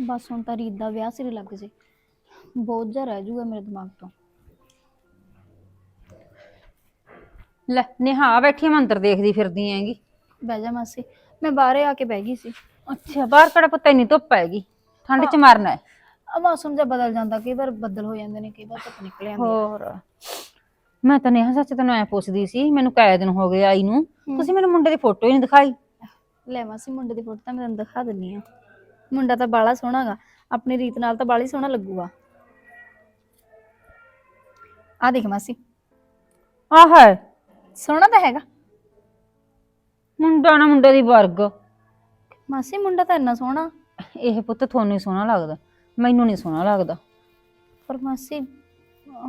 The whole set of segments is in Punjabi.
ਬਸ ਹੁਣ ਤਾਂ ਰੀਤ ਦਾ ਵਿਆਹ ਸਿਰੇ ਲੱਗ ਜੇ। ਬਹੁਤ ਜਿਹਾ ਰਹਿ ਜਾਊਗਾ ਮੇਰੇ ਦਿਮਾਗ ਤੋਂ। ਲੈ ਨਿਹਾ ਬੈਠੀ ਮੈਂ ਅੰਦਰ ਦੇਖਦੀ ਫਿਰਦੀ ਹੈਗੀ। ਬਹਿ ਜਾ ਮਾਸੀ ਮੈਂ ਬਾਹਰੇ ਆ ਕੇ ਬਹਿ ਗਈ ਸੀ। ਅੱਛਾ ਬਾਹਰ ਕਿਹੜਾ ਪਤਾ ਇੰਨੀ ਧੁੱਪ ਹੈਗੀ? ਠੰਡ ਚ ਮਰਨਾ ਹੈ। ਆ ਮੌਸਮ ਜਿਹਾ ਬਦਲ ਜਾਂਦਾ ਕਈ ਵਾਰ ਬੱਦਲ ਹੋ ਜਾਂਦੇ ਨੇ ਕਈ ਵਾਰ ਧੁੱਪ ਨਿਕਲ ਜਾਂਦੀ ਹੈ। ਹੋਰ। ਮੈਂ ਤਾਂ ਨੇਹਾ ਸੱਚ ਤੈਨੂੰ ਐ ਪੁੱਛਦੀ ਸੀ ਮੈਨੂੰ ਕਈ ਦਿਨ ਹੋ ਗਏ ਆਈ ਨੂੰ ਤੁਸੀਂ ਮੈਨੂੰ ਮੁੰਡੇ ਦੀ ਫੋਟੋ ਹੀ ਨਹੀਂ ਦਿਖਾਈ। ਲੈ ਮਾਸੀ ਮੁੰਡੇ ਦੀ ਫੋਟੋ ਤਾਂ ਮੈਂ ਤੈਨੂੰ ਦਿਖਾ ਦਿੰਨੀ ਆ ਮੁੰਡਾ ਤਾਂ ਬਾਲਾ ਸੋਹਣਾਗਾ ਆਪਣੀ ਰੀਤ ਨਾਲ ਤਾਂ ਬਾਲਾ ਸੋਹਣਾ ਲੱਗੂਗਾ। ਆ ਦੇਖ ਮਾਸੀ। ਆਹ ਹੈ। ਸੋਹਣਾ ਤਾਂ ਹੈਗਾ। ਮੁੰਡਾ ਨਾ ਮੁੰਡੇ ਦੀ ਵਰਗ। ਮਾਸੀ ਮੁੰਡਾ ਤਾਂ ਇੰਨਾ ਸੋਹਣਾ। ਇਹ ਪੁੱਤ ਤੁਹਾਨੂੰ ਹੀ ਸੋਹਣਾ ਲੱਗਦਾ ਮੈਨੂੰ ਨਹੀਂ ਸੋਹਣਾ ਲੱਗਦਾ। ਪਰ ਮਾਸੀ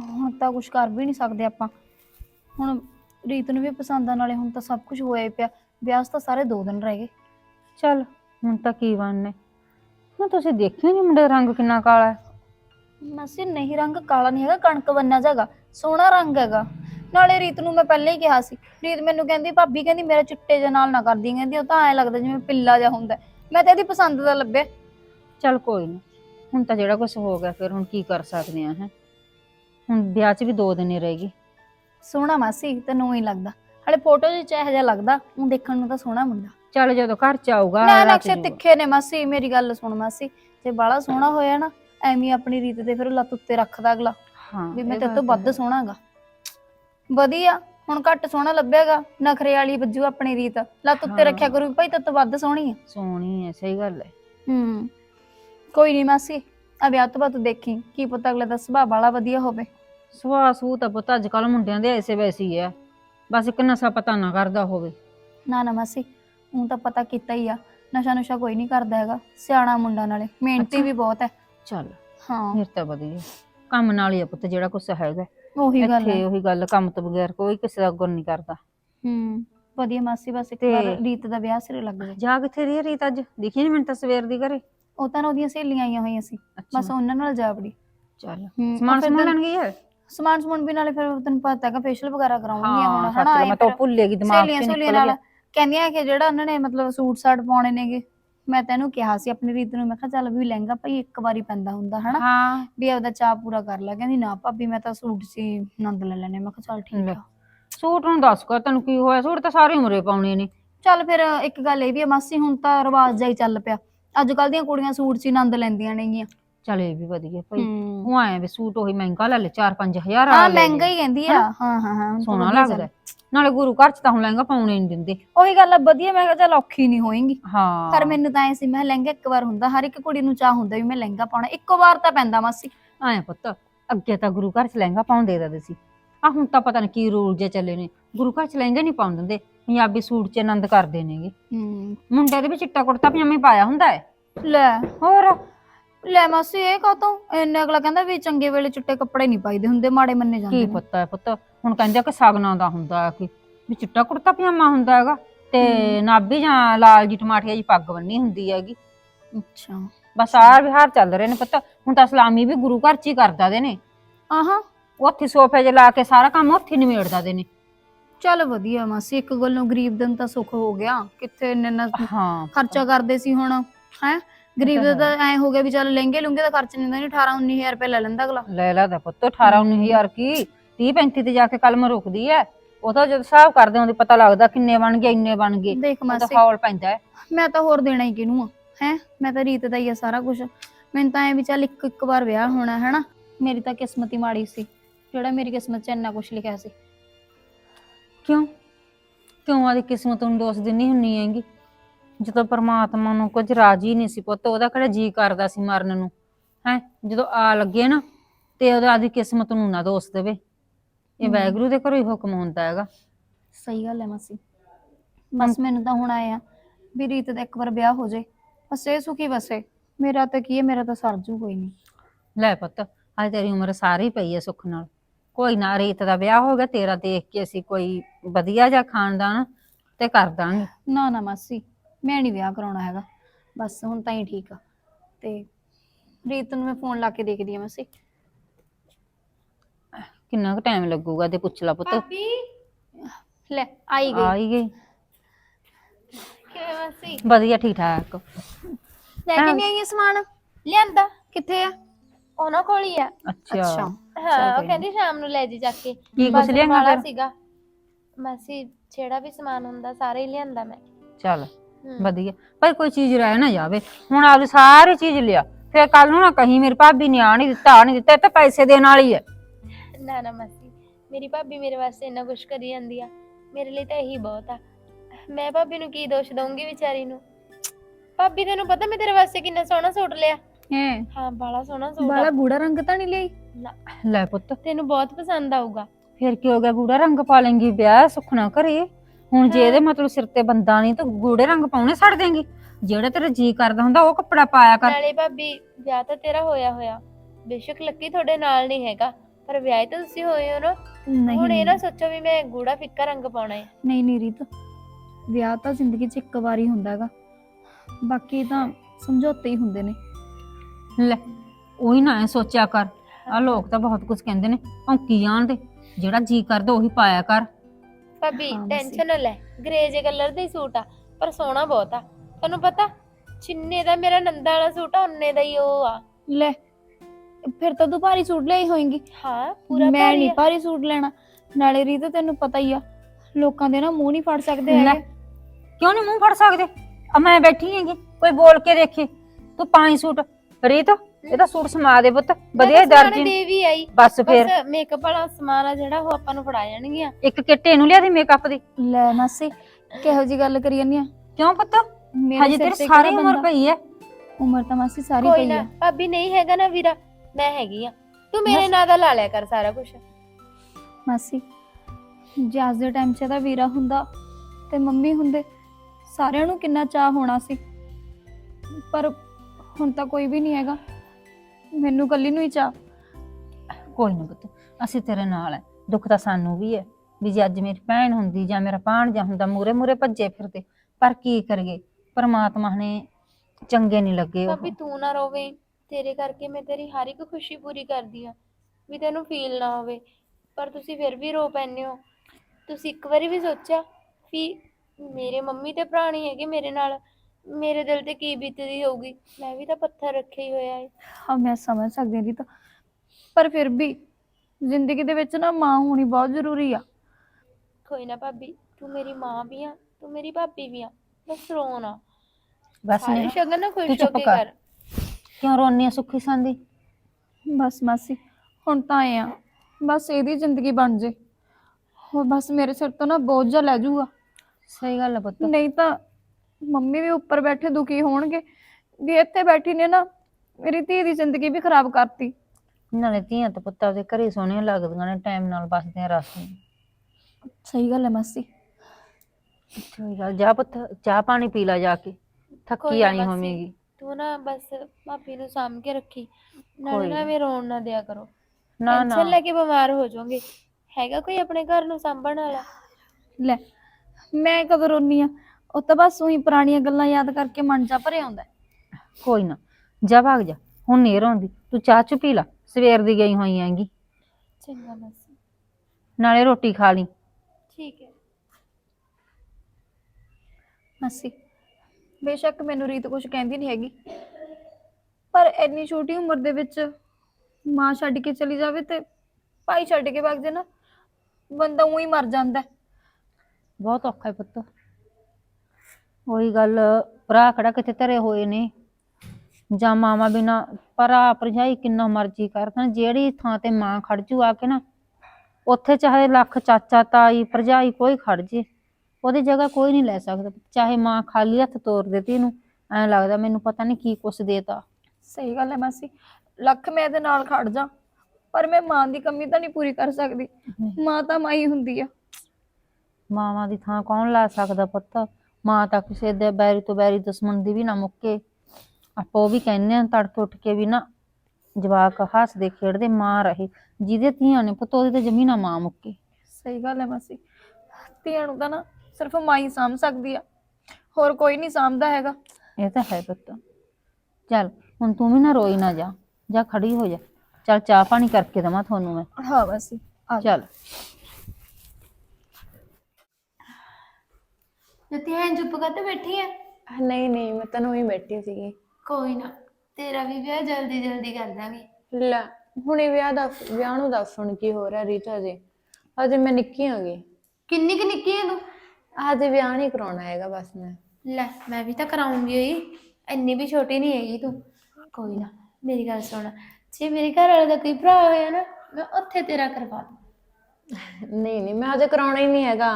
ਹੁਣ ਤਾਂ ਕੁਝ ਕਰ ਵੀ ਨਹੀਂ ਸਕਦੇ ਆਪਾਂ। ਹੁਣ ਰੀਤ ਨੂੰ ਵੀ ਪਸੰਦ ਆ ਨਾਲੇ ਹੁਣ ਤਾਂ ਸਭ ਕੁਝ ਹੋਇਆ ਹੀ ਪਿਆ। ਵਿਆਹ ਤਾਂ ਸਾਰੇ ਦੋ ਦਿਨ ਰਹਿ ਗਏ। ਚੱਲ ਹੁਣ ਤਾਂ ਕੀ ਬਣਨੇ। ਹੁਣ ਤੁਸੀਂ ਦੇਖਿਆ ਨਹੀਂ ਮੁੰਡੇ ਦਾ ਰੰਗ ਕਿੰਨਾ ਕਾਲਾ ਹੈ। ਮਾਸੀ ਨਹੀਂ ਰੰਗ ਕਾਲਾ ਨਹੀਂ ਹੈਗਾ ਕਣਕ ਬੰਨਾ ਜਾਗਾ ਸੋਹਣਾ ਰੰਗ ਹੈਗਾ। ਨਾਲੇ ਰੀਤ ਨੂੰ ਮੈਂ ਪਹਿਲਾਂ ਹੀ ਕਿਹਾ ਸੀ ਰੀਤ ਮੈਨੂੰ ਕਹਿੰਦੀ ਭਾਬੀ ਕਹਿੰਦੀ ਮੇਰੇ ਚਿੱਟੇ ਦੇ ਨਾਲ ਨਾ ਕਰਦੀ ਕਹਿੰਦੀ ਉਹ ਤਾਂ ਐ ਲੱਗਦਾ ਜਿਵੇਂ ਪਿੱਲਾ ਜਿਹਾ ਹੁੰਦਾ ਮੈਂ ਤਾਂ ਇਹਦੀ ਪਸੰਦ ਦਾ ਲੱਭਿਆ। ਚੱਲ ਕੋਈ ਨਾ ਹੁਣ ਤਾਂ ਜਿਹੜਾ ਕੁਝ ਹੋ ਗਿਆ ਫਿਰ ਹੁਣ ਕੀ ਕਰ ਸਕਦੇ ਆ ਹੈ? ਹੁਣ ਵਿਆਹ 'ਚ ਵੀ ਦੋ ਦਿਨ ਹੀ ਰਹਿ ਗਏ। ਸੋਹਣਾ ਮਾਸੀ ਤੈਨੂੰ ਹੀ ਲੱਗਦਾ। ਹਲੇ ਫੋਟੋ 'ਚ ਇਹੋ ਜਿਹਾ ਲੱਗਦਾ ਉਹ ਦੇਖਣ ਨੂੰ ਤਾਂ ਸੋਹਣਾ ਮੁੰਡਾ। ਚੱਲ ਜਦੋਂ ਘਰ 'ਚ ਆਊਗਾ ਨਾ ਨਕਸ਼ੇ ਜੂਗਾ। ਤਿੱਖੇ ਨੇ ਮਾਸੀ ਮੇਰੀ ਗੱਲ ਸੁਣ ਮਾਸੀ। ਜੇ ਬਾਲਾ ਸੋਹਣਾ ਹੋਇਆ ਨਾ ਐਵੇਂ ਆਪਣੀ ਰੀਤ ਤੇ ਫਿਰ ਲੱਤ ਉੱਤੇ ਰੱਖਦਾ ਅਗਲਾ। ਹਾਂ ਵੀ ਮੈਂ ਤੇਰੇ ਤੋਂ ਵੱਧ। ਸੋਹਣਾਗਾ ਵਧੀਆ ਹੁਣ ਘੱਟ ਸੋਹਣਾ ਲੱਭੇਗਾ ਨਖਰੇ ਵਾਲੀ ਬੱਜੂ ਆਪਣੀ ਰੀਤ। ਲੱਤ ਉੱਤੇ। ਰੱਖਿਆ ਕਰੂ ਭਾਈ ਤੇਰੇ ਤੋਂ ਵੱਧ ਸੋਹਣੀ ਆ। ਸੋਹਣੀ ਹੈ ਸਹੀ ਗੱਲ ਹੈ ਹੂੰ ਕੋਈ ਨਹੀਂ ਮਾਸੀ ਆ ਵਿਆਹ ਤੋਂ ਬਾਅਦ ਦੇਖੀ ਕੀ ਪਤਾ ਅਗਲੇ ਦਾ ਸੁਭਾਅ ਬਾਲਾ ਵਧੀਆ ਹੋਵੇ। ਸੁਭਾਅ ਸੂ ਤਾਂ ਪੁੱਤ ਅੱਜ ਕੱਲ ਮੁੰਡਿਆਂ ਦੇ ਐਸੇ ਵੈਸੇ ਹੀ ਆ। ਬਸ ਇੱਕ ਨਸ਼ਾ ਪਤਾ ਨਾ ਕਰਦਾ ਹੋਵੇ। ਨਾ ਨਾ ਮਾਸੀ ਉਹ ਤਾਂ ਪਤਾ ਕੀਤਾ ਹੀ ਆ ਨਸ਼ਾ ਨੁਸ਼ਾ ਕੋਈ ਨਹੀਂ ਕਰਦਾ ਹੈਗਾ ਸਿਆਣਾ ਮੁੰਡਾ ਨਾਲੇ ਮਿਹਨਤੀ। ਵੀ ਬਹੁਤ ਹੈ। ਚੱਲ ਹਾਂ। ਫਿਰ ਤਾਂ ਵਧੀਆ। ਕੰਮ ਨਾਲ ਹੀ ਆ ਪੁੱਤ ਜਿਹੜਾ ਕੁਛ ਹੈਗਾ। ਉਹੀ ਗੱਲ ਇੱਥੇ ਹੈ। ਉਹੀ ਗੱਲ ਕੰਮ ਤੋਂ ਬਗੈਰ ਕੋਈ ਕਿਸੇ ਦਾ ਗੁਣ ਨਹੀਂ ਕਰਦਾ। ਹੂੰ ਵਧੀਆ ਮਾਸੀ ਬਸ ਇੱਕ ਤੇ- ਵਾਰ ਰੀਤ ਦਾ ਵਿਆਹ ਸਿਰੇ ਲੱਗ ਜਾਏ। ਜਾ ਕਿੱਥੇ ਰਹੀ ਰੀਤ ਅੱਜ? ਦੇਖੀ ਨਹੀਂ ਮੈਨੂੰ ਤਾਂ ਸਵੇਰ ਦੀ ਘਰੇ? ਉਹ ਤਾਂ ਨਾ ਉਹਦੀਆਂ ਸਹੇਲੀਆਂ ਆਈਆਂ ਹੋਈਆਂ ਸੀ। ਬਸ ਉਹਨਾਂ ਨਾਲ ਜਾ ਵੜੀ। ਚੱਲ ਹੂੰ, ਸਮਾਨ ਫਿਰ ਸਮੂਨ ਲੈਣ ਗਈ ਹੈ? ਸਮਾਨ ਸਮੂਨ ਵੀ ਨਾਲੇ ਫਿਰ ਤੈਨੂੰ ਪਤਾ ਹੈਗਾ ਫੇਸ਼ੀਅਲ ਵਗੈਰਾ ਕਰਾਉਣਗੀਆਂ ਹੁਣ ਹਾਂ ਹਨਾ ਮੈਂ ਤਾਂ ਫਿਰ ਭੁੱਲੇਗੀ ਦਿਮਾਗ ਸਹੇਲੀਆਂ ਤੋਂ ਸਹੇਲੀਆਂ ਨਾਲ ਗਿਆ। ਕਹਿੰਦੀਆਂ ਕਿ ਜਿਹੜਾ ਉਹਨਾਂ ਨੇ ਮਤਲਬ ਸੂਟ ਸਾਟ ਪਾਉਣੇ ਨੇਗੇ। ਮੈਂ ਤੈਨੂੰ ਕਿਹਾ ਸੀ ਆਪਣੀ ਰੀਤ ਨੂੰ ਮੈਂ ਕਿਹਾ ਚੱਲ ਵੀ ਲਹਿੰਗਾ ਭਾਈ ਇੱਕ ਵਾਰੀ ਪੈਂਦਾ ਹੁੰਦਾ ਹਨਾ? ਹਾਂ। ਵੀ ਆਪਦਾ ਚਾਹ ਪੂਰਾ ਕਰ ਲੈ। ਕਹਿੰਦੀ ਨਾ ਭਾਬੀ ਮੈਂ ਤਾਂ ਸੂਟ ਸੀ ਆਨੰਦ ਲੈ ਲੈਣੇ ਮੈਂ ਕਿਹਾ ਚੱਲ ਠੀਕ ਲੈ। ਆ ਸੂਟ ਨੂੰ ਦੱਸ ਕਰ ਤੈਨੂੰ ਕੀ ਹੋਇਆ? ਸੂਟ ਤਾਂ ਸਾਰੀ ਉਮਰੇ ਪਾਉਣੇ ਨੇ। ਚੱਲ ਫਿਰ ਇੱਕ ਗੱਲ ਇਹ ਵੀ ਆ ਮਾਸੀ ਹੁਣ ਤਾਂ ਰਿਵਾਜ ਜਾਈ ਚੱਲ ਪਿਆ। ਅੱਜ ਕੱਲ ਦੀਆਂ ਕੁੜੀਆਂ ਸੂਟ ਹੀ ਆਨੰਦ ਲੈਂਦੀਆਂ ਨੇਗੀਆਂ। ਚੱਲ ਇਹ ਵੀ ਵਧੀਆ ਭਾਈ। ਹੂੰ। ਉਹ ਆਏ ਵੀ ਸੂਟ ਉਹੀ ਮਹਿੰਗਾ ਲੈ ਲੈ 4-5000 ਹਾਂ ਵਾਲਾ ਲੈ। ਮਹਿੰਗਾ ਹੀ ਕਹਿੰਦੀ ਆ। ਹਾਂ ਹਾਂ ਹਾਂ ਹੁਣ ਤਾਂ ਸੋਹਣਾ ਵਧੀਆ ਲੱਗਦਾ। ਨਾਲੇ ਗੁਰੂ ਘਰ ਚ ਤਾਂ ਹੁਣ ਲਹਿੰਗਾ ਪਾਉਣੇ ਨਹੀਂ ਦਿੰਦੇ। ਉਹੀ ਗੱਲ ਆ ਵਧੀਆ ਮੈਂ ਕਿਹਾ ਚੱਲ ਔਖੀ ਨਹੀਂ ਹੋਏਗੀ। ਹਾਂ। ਪਰ ਮੈਨੂੰ ਤਾਂ ਐ ਸੀ ਮੈਂ ਲਹਿੰਗਾ ਇੱਕ ਵਾਰ ਹੁੰਦਾ ਹਰ ਇੱਕ ਕੁੜੀ ਨੂੰ ਚਾਹ ਹੁੰਦਾ ਵੀ ਮੈਂ ਲਹਿੰਗਾ ਪਾਉਣਾ ਇੱਕੋ ਵਾਰ ਤਾਂ ਪੈਂਦਾ ਮਾਸੀ। ਆਏ ਪੁੱਤ ਅੱਗੇ ਤਾਂ ਗੁਰੂ ਘਰ ਚ ਲਹਿੰਗਾ ਪਾਉਣ ਦੇ ਦਿੰਦੇ ਸੀ। ਆ ਹੁਣ ਤਾਂ ਪਤਾ ਨਹੀਂ ਕੀ ਰੂਲ ਜੇ ਚੱਲੇ ਨੇ ਗੁਰੂ ਘਰ ਚ ਲਹਿੰਗਾ ਨਹੀਂ ਪਾਉਣ ਦਿੰਦੇ ਪੰਜਾਬੀ ਸੂਟ ਚ ਆਨੰਦ ਕਰਦੇ ਨੇਗੇ। ਹੂੰ। ਮੁੰਡੇ ਦੇ ਵੀ ਚਿੱਟਾ ਕੁੜਤਾ ਪਜਾਮਾ ਹੀ ਪਾਇਆ ਹੁੰਦਾ ਹੈ। ਲੈ। ਹੋਰ ਲੈ ਮਾਸੀ ਇਹ ਕਾਤੋਂ ਇੰਨੇ ਅਗਲਾ ਕਹਿੰਦਾ ਵੀ ਚੰਗੇ ਵੇਲੇ ਚਿੱਟੇ ਕੱਪੜੇ ਨਹੀਂ ਪਾਈਦੇ ਹੁੰਦੇ ਮਾੜੇ ਮੰਨੇ ਜਾਂਦੇ ਕੀ ਨੇ। ਪਤਾ ਹੈ ਪੁੱਤ? ਹੁਣ ਕਹਿੰਦੇ ਕਿ ਸਗਨਾਂ ਦਾ ਹੁੰਦਾ ਹੈ ਕਿ ਵੀ ਚਿੱਟਾ ਕੁੜਤਾ ਪਜਾਮਾ ਹੁੰਦਾ ਹੈਗਾ ਤੇ ਨਾਭੀ ਜਾਂ ਲਾਲ ਜੀ ਟਮਾਟੀਆ ਜੀ ਪੱਗ ਬੰਨੀ ਹੁੰਦੀ ਹੈਗੀ। ਅੱਛਾ। ਬਸ ਆਹ ਵਿਹਾਰ ਚੱਲ ਰਹੇ ਨੇ ਪੁੱਤ। ਹੁਣ ਤਾਂ ਇਸਲਾਮੀ ਵੀ ਗੁਰੂ ਘਰ ਚ ਹੀ ਕਰਦਾ ਦੇ ਨੇ। ਆਹਾਂ। ਉੱਥੇ ਸੋਫੇ 'ਚ ਲਾ ਕੇ ਸਾਰਾ ਕੰਮ ਉੱਥੇ ਨਿਮੇੜਦਾ ਦੇ ਨੇ। ਚੱਲ ਵਧੀਆ ਮਾਸੀ ਇੱਕ ਗੱਲੋਂ ਗਰੀਬ ਦਿਨ ਤਾਂ ਸੁੱਖ ਹੋ ਗਿਆ। ਕਿੱਥੇ ਇੰਨੇ ਨਾ ਹਾਂ। ਖਰਚਾ ਕਰਦੇ ਸੀ ਹੁਣ ਹੈ? ਗਰੀਬ ਦਾ ਤਾਂ ਐ ਹੋ ਗਿਆ ਵੀ ਚੱਲ ਲਹਿੰਗੇ ਲੁੰਗੇ ਦਾ ਖਰਚ ਨਹੀਂ ਹੁੰਦਾ ਨਹੀਂ 18 19000 ਰੁਪਏ ਲੈ ਲੈਂਦਾ ਅਗਲਾ। ਲੈ ਲਾ ਦਾ ਪੁੱਤ 18 19000 ਕੀ? 30 35 ਤੇ ਜਾ ਕੇ ਕਲਮ ਰੁਕਦੀ ਐ। ਉਹ ਤਾਂ ਜਦ ਹਿਸਾਬ ਕਰਦੇ ਹੁੰਦੇ ਪਤਾ ਲੱਗਦਾ ਕਿੰਨੇ ਬਣ ਗਏ ਇੰਨੇ ਬਣ ਗਏ। ਦੇਖ ਉਹ ਤਾਂ ਮਾਸੀ। ਹੌਲ ਪੈਂਦਾ ਹੈ ਮੈਂ ਤਾਂ ਹੋਰ ਦੇਣਾ ਹੀ ਕਿਹਨੂੰ ਆ ਹੈ? ਮੈਂ ਤਾਂ ਰੀਤ ਦਾ ਹੀ ਆ ਸਾਰਾ ਕੁਝ ਮੈਨੂੰ ਤਾਂ ਐ ਵੀ ਚੱਲ ਇੱਕ ਇੱਕ ਵਾਰ ਵਿਆਹ ਹੋਣਾ ਹੈਨਾ? ਮੇਰੀ ਤਾਂ ਕਿਸਮਤ ਹੀ ਮਾੜੀ ਸੀ ਜਿਹੜਾ ਮੇਰੀ ਕਿਸਮਤ 'ਚ ਇੰਨਾ ਕੁਝ ਲਿਖਿਆ ਸੀ। ਕਿਉਂ? ਕਿਉਂ ਆਦੀ ਕਿਸਮਤ ਨੂੰ ਦੋਸ਼ ਦਿੰਨੀ ਹੁੰਨੀ ਹੈਗੀ? ਜਦੋਂ ਪਰਮਾਤਮਾ ਨੂੰ ਕੁਝ ਰਾਜੀ ਨਹੀਂ ਸੀ ਪੁੱਤ ਉਹਦਾ ਕਿਹੜਾ ਜੀ ਕਰਦਾ ਸੀ ਮਰਨ ਨੂੰ? ਹੈ? ਜਦੋਂ ਆ ਲੱਗੇ ਨਾ ਤੇ ਉਹਦਾ ਆਦੀ ਕਿਸਮਤ ਨੂੰ ਨਾ ਦੋਸ਼ ਦੇਵੇ। ਇਹ। ਵੈਗਰੂ ਦੇ ਘਰੋਂ ਹੀ ਹੁਕਮ ਹੁੰਦਾ ਹੈਗਾ। ਸਹੀ ਗੱਲ ਹੈ ਮਾਸੀ। ਬਸ ਮੈਨੂੰ ਤਾਂ ਹੁਣ ਆਇਆ ਵੀ ਰੀਤ ਦਾ ਇੱਕ ਵਾਰ ਵਿਆਹ ਹੋ ਜਾਏ ਬਸ ਇਹ ਸੁਖੀ ਵਸੇ। ਮੇਰਾ ਤਾਂ ਕੀ ਹੈ ਮੇਰਾ ਤਾਂ ਸਰਜੂ ਕੋਈ ਨਹੀਂ। ਲੈ ਪੁੱਤ ਅੱਜ ਤੇਰੀ ਉਮਰ ਸਾਰੀ ਪਈ ਐ ਸੁੱਖ ਨਾਲ। ਕੋਈ ਨਾ ਰੀਤ ਦਾ ਵਿਆਹ ਹੋ ਗਿਆ ਤੇਰਾ ਦੇਖ ਕੇ ਅਸੀਂ ਕੋਈ ਵਧੀਆ ਜਿਹਾ ਖਾਨਦਾਨ ਤੇ ਕਰ ਦਾਂਗੇ। ਨਾ ਨਾ ਮਾਸੀ। ਮੈਂ ਨਹੀਂ ਵਿਆਹ ਕਰਾਉਣਾ ਹੈਗਾ। ਬਸ ਹੁਣ ਤਾਂ ਹੀ ਠੀਕ ਆ। ਤੇ ਰੀਤ ਨੂੰ ਮੈਂ ਫੋਨ ਲਾ ਕੇ ਦੇਖਦੀ ਆ ਮਾਸੀ। ਕਿੰਨਾ ਕੁ ਟਾਈਮ ਲੱਗੂਗਾ ਤੇ ਪੁੱਛ ਲਾ ਪੁੱਤ। ਭਾਬੀ। ਲੈ ਆਈ ਆ ਗਈ। ਹੀ ਗਈ। ਕਿਵੇਂ ਮਾਸੀ? ਵਧੀਆ ਠੀਕ ਠਾਕ। ਲੈ ਕੇ ਨਹੀਂ ਆਈ ਇਹ ਸਮਾਨ? ਲਿਆਂਦਾ। ਕਿੱਥੇ ਆ? ਉਹਨਾਂ ਕੋਲ ਹੀ ਆ। ਅੱਛਾ। ਹਾਂ ਉਹ ਕਹਿੰਦੀ ਸ਼ਾਮ ਨੂੰ ਲੈ ਜੀ ਜਾ ਕੇ। ਕੀ ਕੁਛ ਲਿਆਂਗਾ ਫਿਰ? ਸੀਗਾ। ਮਾਸੀ ਜਿਹੜਾ ਵੀ ਸਮਾਨ ਹੁੰਦਾ ਸਾਰਾ ਹੀ ਲਿਆਂਦਾ ਮੈਂ। ਚੱਲ। ਵਧੀਆ। ਪਰ ਕੋਈ ਚੀਜ਼ ਰਹਿ ਨਾ ਜਾਵੇ। ਹੁਣ ਆਪਦੀ ਸਾਰੀ ਚੀਜ਼ ਲਿਆ। ਫਿਰ ਕੱਲ ਨੂੰ ਨਾ ਕਹੀਂ ਮੇਰੀ ਭਾਬੀ ਨੇ ਆ ਨਹੀਂ ਦਿੱਤਾ ਆ ਨਹੀਂ ਦਿੱਤਾ ਇਹ ਤਾਂ ਪੈਸੇ ਦੇਣ ਵਾਲੀ ਹੈ ਨਾ ਨਾ ਮਾਸੀ ਮੇਰੀ ਭਾਬੀ ਮੇਰੇ ਵਾਸਤੇ ਇੰਨਾ ਕੁਛ ਕਰੀ ਜਾਂਦੀ ਆ। ਮੇਰੇ ਲਈ ਤਾਂ ਇਹੀ ਬਹੁਤ ਆ। ਮੈਂ ਭਾਬੀ ਨੂੰ ਕੀ ਦੋਸ਼ ਦਊਂਗੀ ਵਿਚਾਰੀ ਨੂੰ? ਭਾਬੀ ਤੈਨੂੰ ਪਤਾ ਮੈਂ ਤੇਰੇ ਵਾਸਤੇ ਕਿੰਨਾ ਸੋਹਣਾ ਸੂਟ ਲਿਆ? ਹੈ? ਹਾਂ ਬਾਲਾ ਸੋਹਣਾ ਸੂਟ ਬਾਲਾ ਗੂੜਾ ਰੰਗ ਤਾਂ ਨਹੀਂ ਲਈ? ਨਾ, ਲੈ ਪੁੱਤ। ਤੈਨੂੰ ਬਹੁਤ ਪਸੰਦ ਆਊਗਾ। ਫਿਰ ਕੀ ਹੋ ਗਿਆ? ਗੂੜਾ ਰੰਗ ਪਾ ਲੇਂਗੀ ਵਿਆਹ ਸੁਖਣਾ ਕਰੇ ਹੁਣ ਜੇ ਇਹਦੇ ਮਤਲਬ ਸਿਰ ਤੇ ਬੰਦਾ ਨਹੀਂ ਤਾਂ ਗੂੜੇ ਰੰਗ ਪਾਉਣੇ ਛੱਡ ਦੇਂਗੀ ਜਿਹੜਾ ਤੇਰਾ ਜੀ ਕਰਦਾ ਹੁੰਦਾ ਉਹ ਕੱਪੜਾ ਪਾਇਆ ਕਰ। ਨਾਲੇ ਭਾਬੀ ਵਿਆਹ ਤਾਂ ਤੇਰਾ ਹੋਇਆ ਹੋਇਆ। ਬੇਸ਼ੱਕ ਲੱਕੀ ਤੁਹਾਡੇ ਨਾਲ ਨਹੀਂ ਹੈਗਾ ਪਰ ਵਿਆਹ ਤਾਂ ਤੁਸੀਂ ਹੋਏ ਹੋ ਨਾ। ਨਹੀਂ ਹੁਣ ਇਹ ਨਾ ਸੋਚੋ ਵੀ ਮੈਂ ਗੂੜਾ ਫਿੱਕਾ ਰੰਗ ਪਾਉਣਾ ਹੈ। ਨਹੀਂ ਨਹੀਂ ਰੀਤ ਵਿਆਹ ਤਾਂ ਜ਼ਿੰਦਗੀ 'ਚ ਇੱਕ ਵਾਰੀ ਹੁੰਦਾ ਹੈਗਾ। ਬਾਕੀ ਤਾਂ ਸਮਝੌਤੇ ਹੀ ਹੁੰਦੇ ਨੇ। ਲੈ ਉਹੀ ਨਾ ਐ ਸੋਚਿਆ ਕਰ। ਆ ਲੋਕ ਤਾਂ ਬਹੁਤ ਕੁਝ ਕਹਿੰਦੇ ਨੇ। ਔਂਕੀ ਜਾਣ ਦੇ। ਜਿਹੜਾ ਜੀ ਕਰਦਾ ਉਹੀ ਪਾਇਆ ਕਰ। ਭਾਬੀ ਹਾਂ, ਮਾਸੀ। ਟੈਨਸ਼ਨ ਨਾ ਲੈ। ਗ੍ਰੇ ਜੇ ਕਲਰ ਦਾ ਹੀ ਸੂਟ ਆ ਪਰ ਸੋਹਣਾ ਬਹੁਤ ਆ। ਤੁਹਾਨੂੰ ਪਤਾ ਚਿੰਨੇ ਦਾ ਮੇਰਾ ਨੰਦਾ ਵਾਲਾ ਸੂਟ ਆ ਉਹਨੇ ਦਾ ਹੀ ਉਹ ਆ। ਲੈ ਫਿਰ ਤਾਂ ਤੂੰ ਭਾਰੀ ਸੂਟ ਲਈ ਹੋਏਂਗੀ। ਹਾਂ ਪੂਰਾ ਮੈਂ ਭਾਰੀ ਨਹੀਂ ਆ। ਭਾਰੀ ਸੂਟ ਲੈਣਾ। ਨਾਲੇ ਰੀਤ ਤੈਨੂੰ ਪਤਾ ਹੀ ਆ ਲੋਕਾਂ ਦੇ ਨਾ ਮੂੰਹ ਨਹੀਂ ਫੜ ਸਕਦੇ ਲੈ ਹੈਗੇ ਕਿਉਂ ਨਹੀਂ ਮੂੰਹ ਫੜ ਸਕਦੇ? ਆ ਮੈਂ ਬੈਠੀ ਹੈਗੀ ਕੋਈ ਬੋਲ ਕੇ ਦੇਖੇ। ਤੂੰ ਪਾਈ ਸੂਟ ਰੀਤ ਇਹਦਾ ਸੂਟ ਸਮਾ ਦੇ ਪੁੱਤ ਵਧੀਆ ਦਰਜੀ ਦੇ ਵੀ ਆਈ। ਬਸ ਫਿਰ। ਬਸ ਮੇਕਅਪ ਵਾਲਾ ਸਮਾਨ ਆ ਜਿਹੜਾ ਉਹ ਆਪਾਂ ਨੂੰ ਫੜਾ ਜਾਣਗੀਆਂ। ਇੱਕ ਕਿੱਟੇ ਨੂੰ ਲਿਆ ਦੀ ਮੇਕਅਪ ਦੀ? ਲੈ ਮਾਸੀ ਕਿਹੋ ਜੀ ਗੱਲ ਕਰੀ ਜਾਂਦੀ ਆ? ਕਿਉਂ ਪੁੱਤ? ਮੇਰੇ ਹਜੇ ਤੇਰੀ ਸਾਰੀ ਉਮਰ ਪਈ ਹੈ ਉਮਰ ਤਾਂ ਮਾਸੀ ਸਾਰੀ ਕੋਈ ਪਈ ਨਾ ਆ। ਭਾਬੀ ਨਹੀਂ ਹੈਗਾ ਨਾ ਵੀਰਾ ਮੈਂ ਹੈਗੀ ਆ। ਤੂੰ ਮੇਰੇ ਬਸ। ਨਾਂ ਦਾ ਲਾ ਲਿਆ ਕਰ ਸਾਰਾ ਕੁਝ ਮਾਸੀ ਜੇ ਅੱਜ ਦੇ ਟਾਈਮ 'ਚ ਤਾਂ ਵੀਰਾ ਹੁੰਦਾ ਤੇ ਮੰਮੀ ਹੁੰਦੇ ਸਾਰਿਆਂ ਨੂੰ ਕਿੰਨਾ ਚਾਹ ਹੋਣਾ ਸੀ। ਪਰ ਹੁਣ ਤਾਂ ਕੋਈ ਵੀ ਨਹੀਂ ਹੈਗਾ। ਮੈਨੂੰ ਕੱਲੀ ਨੂੰ ਹੀ ਚਾਹ। ਕੋਈ ਨਾ ਪੁੱਤ ਅਸੀਂ ਤੇਰੇ ਨਾਲ ਹੈ ਦੁੱਖ ਤਾਂ ਸਾਨੂੰ ਵੀ ਹੈ ਵੀ ਜੇ ਅੱਜ ਮੇਰੀ ਭੈਣ ਹੁੰਦੀ ਜਾਂ ਮੇਰਾ ਭਾਣਜਾ ਹੁੰਦਾ ਮੂਰੇ ਮੂਰੇ ਭੱਜੇ ਫਿਰਦੇ ਪਰ ਕੀ ਕਰੀਏ? ਪਰਮਾਤਮਾ ਨੇ ਚੰਗੇ ਨਹੀਂ ਲੱਗੇ ਉਹ। ਭਾਬੀ ਤੂੰ ਨਾ ਰੋਵੇਂ। ਤੇਰੇ ਕਰਕੇ ਮੈਂ ਤੇਰੀ ਹਰ ਇੱਕ ਖੁਸ਼ੀ ਪੂਰੀ ਕਰਦੀ ਆ ਵੀ ਤੈਨੂੰ ਫੀਲ ਨਾ ਹੋਵੇ ਪਰ ਤੁਸੀਂ ਫਿਰ ਵੀ ਰੋ ਪੈਂਦੇ ਹੋ। ਤੁਸੀਂ ਇੱਕ ਵਾਰੀ ਵੀ ਸੋਚਿਆ ਵੀ ਮੇਰੇ ਮੰਮੀ ਤੇ ਭਰਾ ਨਹੀਂ ਹੈਗੇ ਮੇਰੇ ਨਾਲ। ਮੇਰੇ ਦਿਲ ਤੇ ਕੀ ਬੀਤਦੀ ਹੋਊਗੀ? ਮੈਂ ਵੀ ਤਾਂ ਪੱਥਰ ਰੱਖਿਆ ਹੀ ਹੋਇਆ ਹੈ ਹਾਂ ਮੈਂ ਸਮਝ ਸਕਦੀ ਹਾਂ ਤਾਂ ਪਰ ਫਿਰ ਵੀ ਜ਼ਿੰਦਗੀ ਦੇ ਵਿੱਚ ਨਾ ਮਾਂ ਹੋਣੀ ਬਹੁਤ ਜ਼ਰੂਰੀ ਆ। ਕੋਈ ਨਾ ਭਾਬੀ ਤੂੰ ਮੇਰੀ ਮਾਂ ਵੀ ਆ ਤੂੰ ਮੇਰੀ ਭਾਬੀ ਵੀ ਆ। ਬਸ ਰੋ ਨਾ ਬਸ ਸਾਰੇ ਸ਼ਗਨ ਨਾ ਤੂੰ ਖੁਸ਼ ਹੋ ਚੁੱਪ ਕੇ ਕਰ। ਕਰ। ਕਿਉਂ ਰੋਣੀ ਆ ਸੁੱਖੀ ਸੰਦੀ? ਬਸ ਮਾਸੀ ਹੁਣ ਤਾਂ ਆਏ ਆ। ਬਸ ਇਹਦੀ ਜ਼ਿੰਦਗੀ ਬਣ ਜੇ। ਹੋਰ ਬਸ ਮੇਰੇ ਸਿਰ ਤੋਂ ਨਾ ਬੋਝ ਜਿਹਾ ਲੈ ਜਾਊਗਾ ਸਹੀ ਗੱਲ ਹੈ ਪੁੱਤ। ਨਹੀਂ ਤਾਂ ਮੰਮੀ ਵੀ ਉੱਪਰ ਬੈਠੇ ਦੁਖੀ ਹੋਣਗੇ। ਵੀ ਇੱਥੇ ਬੈਠੀ ਨੇ ਨਾ ਮੇਰੀ ਧੀ ਦੀ ਜ਼ਿੰਦਗੀ ਵੀ ਖਰਾਬ ਕਰਤੀ। ਨਾਲੇ ਧੀਆਂ ਤੇ ਪੁੱਤਾਂ ਦੇ ਘਰੇ ਸੋਹਣੀਆਂ ਲੱਗਦੀਆਂ ਨੇ ਟਾਈਮ ਨਾਲ ਬਸਦੇ ਆ ਰਸ ਸਹੀ ਗੱਲ ਹੈ ਮਾਸੀ। ਗੱਲ ਜਾ ਪੁੱਤ ਚਾਹ ਪਾਣੀ ਪੀ ਲਾ ਜਾ ਕੇ ਥੱਕੀ ਆਈ। ਹੋਵੇਂਗੀ। ਤੂੰ ਨਾ ਬਸ ਭਾਬੀ ਨੂੰ ਸਾਂਭ ਕੇ ਰੱਖੀ ਨਾਲੇ ਨਾ ਨਾ। ਐਵੇਂ ਰੋਣ ਨਾ ਦਿਆ ਕਰੋ। ਨਾ ਨਾ। ਟੈਨਸ਼ਨ ਲੈ ਕੇ ਬਿਮਾਰ ਹੋ ਜਾਓਗੇ। ਹੈਗਾ ਕੋਈ ਆਪਣੇ ਘਰ ਨੂੰ ਸਾਂਭਣ ਵਾਲਾ? ਲੈ ਮੈਂ ਕਦੋਂ ਰੋਨੀ ਆ ਉਹ ਤਾਂ ਬਸ ਉਹੀ ਪੁਰਾਣੀਆਂ ਗੱਲਾਂ ਯਾਦ ਕਰਕੇ ਮਨ ਜਾ ਭਰਿਆ ਆਉਂਦਾ ਹੈ। ਕੋਈ ਨਾ ਜਾ ਭਾਗ ਜਾ ਹੁਣ ਨਹੀਂ ਰੋਂਦੀ ਤੂੰ ਚਾਹ ਚੁ ਪੀ ਲਾ ਸਵੇਰ ਦੀ ਗਈ ਹੋਈ ਆਂਗੀ ਚੰਗਾ ਮਾਸੀ। ਨਾਲੇ ਰੋਟੀ ਖਾ ਲਈ। ਠੀਕ ਹੈ। ਮਾਸੀ ਬੇਸ਼ੱਕ ਮੈਨੂੰ ਰੀਤ ਕੁਝ ਕਹਿੰਦੀ ਨਹੀਂ ਹੈਗੀ ਪਰ ਇੰਨੀ ਛੋਟੀ ਉਮਰ ਦੇ ਵਿੱਚ ਮਾਂ ਛੱਡ ਕੇ ਚਲੀ ਜਾਵੇ ਤੇ ਭਾਈ ਛੱਡ ਕੇ ਵਗ ਜੇ ਨਾ ਬੰਦਾ ਉਹੀ ਮਰ ਜਾਂਦਾ ਹੈ। ਬਹੁਤ ਔਖਾ ਹੈ ਪੁੱਤ। ਉਹੀ ਗੱਲ ਭਰਾ ਖੜਾ ਕਿਤੇ ਧਰੇ ਹੋਏ ਨੇ? ਜਾਂ ਮਾਵਾ ਬਿਨਾ ਭਰਾ ਭਰਜਾਈ ਕਿੰਨਾ ਮਰਜ਼ੀ ਕਰਦਾ ਜਿਹੜੀ ਥਾਂ ਤੇ ਮਾਂ ਖੜ ਜੂ ਆ ਕੇ ਨਾ ਉੱਥੇ ਚਾਹੇ ਲੱਖ ਚਾਚਾ ਤਾਈ ਭਰਜਾਈ ਕੋਈ ਖੜ ਜੇ ਉਹਦੀ ਜਗ੍ਹਾ ਕੋਈ ਨਹੀਂ ਲੈ ਸਕਦਾ। ਚਾਹੇ ਮਾਂ ਖਾਲੀ ਹੱਥ ਤੋਰ ਦੇਤੀ ਇਹਨੂੰ ਐਂ ਲੱਗਦਾ ਮੈਨੂੰ ਪਤਾ ਨਹੀਂ ਕੀ ਕੁਛ ਦੇਤਾ। ਸਹੀ ਗੱਲ ਹੈ ਮਾਸੀ ਲੱਖ ਮੈਂ ਇਹਦੇ ਨਾਲ ਖੜ ਜਾ ਪਰ ਮੈਂ ਮਾਂ ਦੀ ਕਮੀ ਤਾਂ ਨਹੀਂ ਪੂਰੀ ਕਰ ਸਕਦੀ। ਮਾਂ ਤਾਂ ਮਾਂ ਹੀ ਹੁੰਦੀ ਆ। ਮਾਵਾਂ ਦੀ ਥਾਂ ਕੌਣ ਲਾ ਸਕਦਾ ਪੁੱਤ? ਮਾਂ ਤਾਂ ਕਿਸੇ ਦੇ ਬੈਰੀ ਤੋਂ ਬੈਰੀ ਦੁਸ਼ਮਣ ਦੀ ਵੀ ਨਾ ਮੁੱਕੇ। ਆਪਾਂ ਉਹ ਵੀ ਕਹਿੰਦੇ ਆ ਤੜਕੇ ਉੱਠ ਕੇ ਵੀ ਨਾ ਜਵਾਕ ਹੱਸਦੇ ਖੇਡਦੇ ਮਾਂ ਰਹੇ। ਜਿਹਦੇ ਧੀਆਂ ਨੇ ਪੁੱਤ ਉਹਦੇ ਤੇ ਜ਼ਮੀਨਾਂ ਮਾਂ ਮੁੱਕੇ। ਸਹੀ ਗੱਲ ਹੈ ਮਾਸੀ। ਧੀਆਂ ਨੂੰ ਤਾਂ ਨਾ ਸਿਰਫ ਮਾਂ ਹੀ ਸਾਂਭ ਸਕਦੀ ਆ। ਹੋਰ ਕੋਈ ਨਹੀਂ ਸਾਂਭਦਾ ਹੈਗਾ। ਇਹ ਤਾਂ ਹੈ ਪੁੱਤ। ਚੱਲ ਹੁਣ ਤੂੰ ਵੀ ਨਾ ਰੋਈ ਨਾ ਜਾ। ਜਾ ਖੜੀ ਹੋ ਜਾ। ਚੱਲ ਚਾਹ ਪਾਣੀ ਕਰਕੇ ਦਵਾਂ ਤੁਹਾਨੂੰ ਮੈਂ। ਹਾਂ ਮਾਸੀ ਆ। ਚੱਲ। ਜਤੀ ਹੈ ਚੁੱਪ ਕਰ ਤੇ ਬੈਠੀ ਹੈ ਨਹੀਂ ਨਹੀਂ ਮੈਂ ਤੈਨੂੰ ਹੀ ਬੈਠੀ ਸੀਗੀ। ਕੋਈ ਨਾ ਤੇਰਾ ਵੀ ਵਿਆਹ ਜਲਦੀ ਜਲਦੀ ਕਰ ਦਾਂਗੇ। ਲੈ ਹੁਣੇ ਵਿਆਹ ਦਾ ਵਿਆਹ ਨੂੰ ਦੱਸ ਹੁਣ ਕੀ ਹੋ ਰਿਹਾ ਰੀਤਾ ਜੀ। ਅਜੇ ਮੈਂ ਨਿੱਕੀ ਆਂਗੀ ਕਿੰਨੀ ਕਿ ਨਿੱਕੀ ਹੈ ਤੂੰ? ਅਜੇ ਵਿਆਹ ਨਹੀਂ ਕਰਾਉਣਾ ਹੈਗਾ ਬਸ ਮੈਂ। ਲੈ ਮੈਂ ਵੀ ਤਾਂ ਕਰਾਉਂਗੀ ਹੋਈ ਇੰਨੀ ਵੀ ਛੋਟੀ ਨਹੀਂ ਹੈਗੀ ਤੂੰ। ਕੋਈ ਨਾ ਮੇਰੀ ਗੱਲ ਸੁਣ। ਜੇ ਮੇਰੇ ਘਰ ਵਾਲੇ ਦਾ ਕੋਈ ਭਰਾ ਹੋਇਆ ਨਾ ਮੈਂ ਉੱਥੇ ਤੇਰਾ ਕਰਵਾ ਦੂੰ ਨਹੀਂ ਨਹੀਂ ਮੈਂ ਅਜੇ ਕਰਾਉਣਾ ਹੀ ਨਹੀਂ ਹੈਗਾ।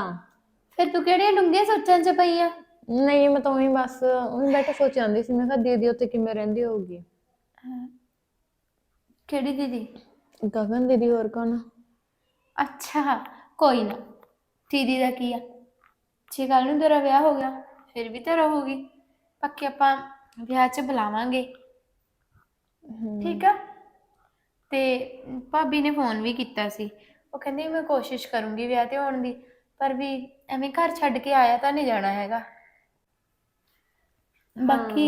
ਫਿਰ ਤੂੰ ਕਿਹੜੀਆਂ ਡੂੰਘੀਆਂ ਸੋਚਾਂ 'ਚ ਪਈ ਆ? ਨਹੀਂ ਮੈਂ ਤਾਂ ਉਹੀ ਬਸ ਉਹੀ ਬੈਠੇ ਸੋਚ ਜਾਂਦੀ ਸੀ। ਮੈਂ ਕਿਹਾ ਦੀਦੀ ਉੱਥੇ ਕਿਵੇਂ ਰਹਿੰਦੀ ਹੋਊਗੀ? ਕਿਹੜੀ ਦੀਦੀ? ਗਗਨ ਦੀਦੀ ਹੋਰ ਕੌਣ ਅੱਛਾ ਕੋਈ ਨਾ। ਦੀਦੀ ਦਾ ਕੀ ਆ? ਜੇ ਕੱਲ ਨੂੰ ਤੇਰਾ ਵਿਆਹ ਹੋ ਗਿਆ ਫਿਰ ਵੀ ਤੇਰਾ ਹੋਗੀ ਪੱਕੇ ਆਪਾਂ ਵਿਆਹ 'ਚ ਬੁਲਾਵਾਂਗੇ। ਠੀਕ ਆ? ਤੇ ਭਾਬੀ ਨੇ ਫੋਨ ਵੀ ਕੀਤਾ ਸੀ। ਉਹ ਕਹਿੰਦੀ ਮੈਂ ਕੋਸ਼ਿਸ਼ ਕਰੂੰਗੀ ਵਿਆਹ ਤੇ ਆਉਣ ਦੀ ਪਰ ਵੀ ਐਵੇਂ ਘਰ ਛੱਡ ਕੇ ਆਇਆ ਤਾਂ ਨਹੀਂ ਜਾਣਾ ਹੈਗਾ। ਬਾਕੀ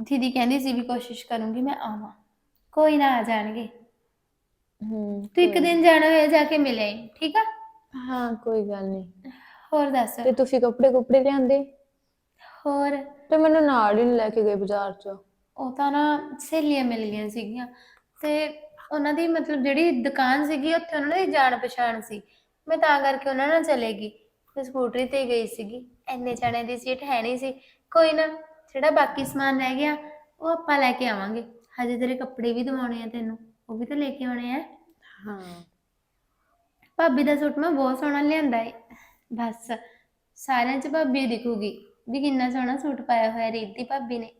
ਦੀਦੀ ਕਹਿੰਦੀ ਸੀ ਵੀ ਕੋਸ਼ਿਸ਼ ਕਰੂੰਗੀ ਮੈਂ ਆਵਾਂ। ਕੋਈ ਨਾ ਆ ਜਾਣਗੇ। ਹੂੰ ਤੂੰ ਇੱਕ ਦਿਨ ਜਾਣਾ ਹੋਇਆ ਜਾ ਕੇ ਮਿਲੇ ਠੀਕ ਆ? ਹਾਂ ਕੋਈ ਗੱਲ ਨਹੀਂ। ਹੋਰ ਦੱਸ? ਤੇ ਤੁਸੀਂ ਕੱਪੜੇ ਕੁਪੜੇ ਲਿਆਂਦੇ? ਹੋਰ? ਤੇ ਮੈਨੂੰ ਨਾਲ ਹੀ ਨੀ ਲੈ ਕੇ ਗਏ ਬਾਜ਼ਾਰ 'ਚ। ਉਹ ਤਾਂ ਨਾ ਸਹੇਲੀਆਂ ਮਿਲ ਗਈਆਂ ਸੀਗੀਆਂ। ਤੇ ਉਹਨਾਂ ਦੀ ਮਤਲਬ ਜਿਹੜੀ ਦੁਕਾਨ ਸੀਗੀ ਉੱਥੇ ਉਹਨਾਂ ਦੀ ਜਾਣ ਪਛਾਣ ਸੀ। ਮੈਂ ਤਾਂ ਕਰਕੇ ਉਹਨਾਂ ਨਾਲ ਚਲੇਗੀ ਤੇ ਸਕੂਟਰੀ ਤੇ ਗਈ ਸੀਗੀ। ਐਨੇ ਜਾਣੇ ਦੀ ਸੀਟ ਹੈ ਨਹੀਂ ਸੀ। ਕੋਈ ਨਾ ਜਿਹੜਾ ਬਾਕੀ ਸਮਾਨ ਰਹਿ ਗਿਆ ਉਹ ਆਪਾਂ ਲੈ ਕੇ ਆਵਾਂਗੇ। ਹਜੇ ਤੇਰੇ ਕੱਪੜੇ ਵੀ ਦਿਵਾਉਣੇ ਆ ਤੈਨੂੰ ਉਹ ਵੀ ਤਾਂ ਲੈ ਕੇ ਆਉਣੇ ਆ। ਹਾਂ। ਭਾਬੀ ਦਾ ਸੂਟ ਮੈਂ ਬਹੁਤ ਸੋਹਣਾ ਲਿਆਂਦਾ ਏ। ਬਸ ਸਾਰਿਆਂ 'ਚ ਭਾਬੀ ਦਿਖੂਗੀ ਵੀ ਕਿੰਨਾ ਸੋਹਣਾ ਸੂਟ ਪਾਇਆ ਹੋਇਆ ਰੀਤ ਭਾਬੀ ਨੇ।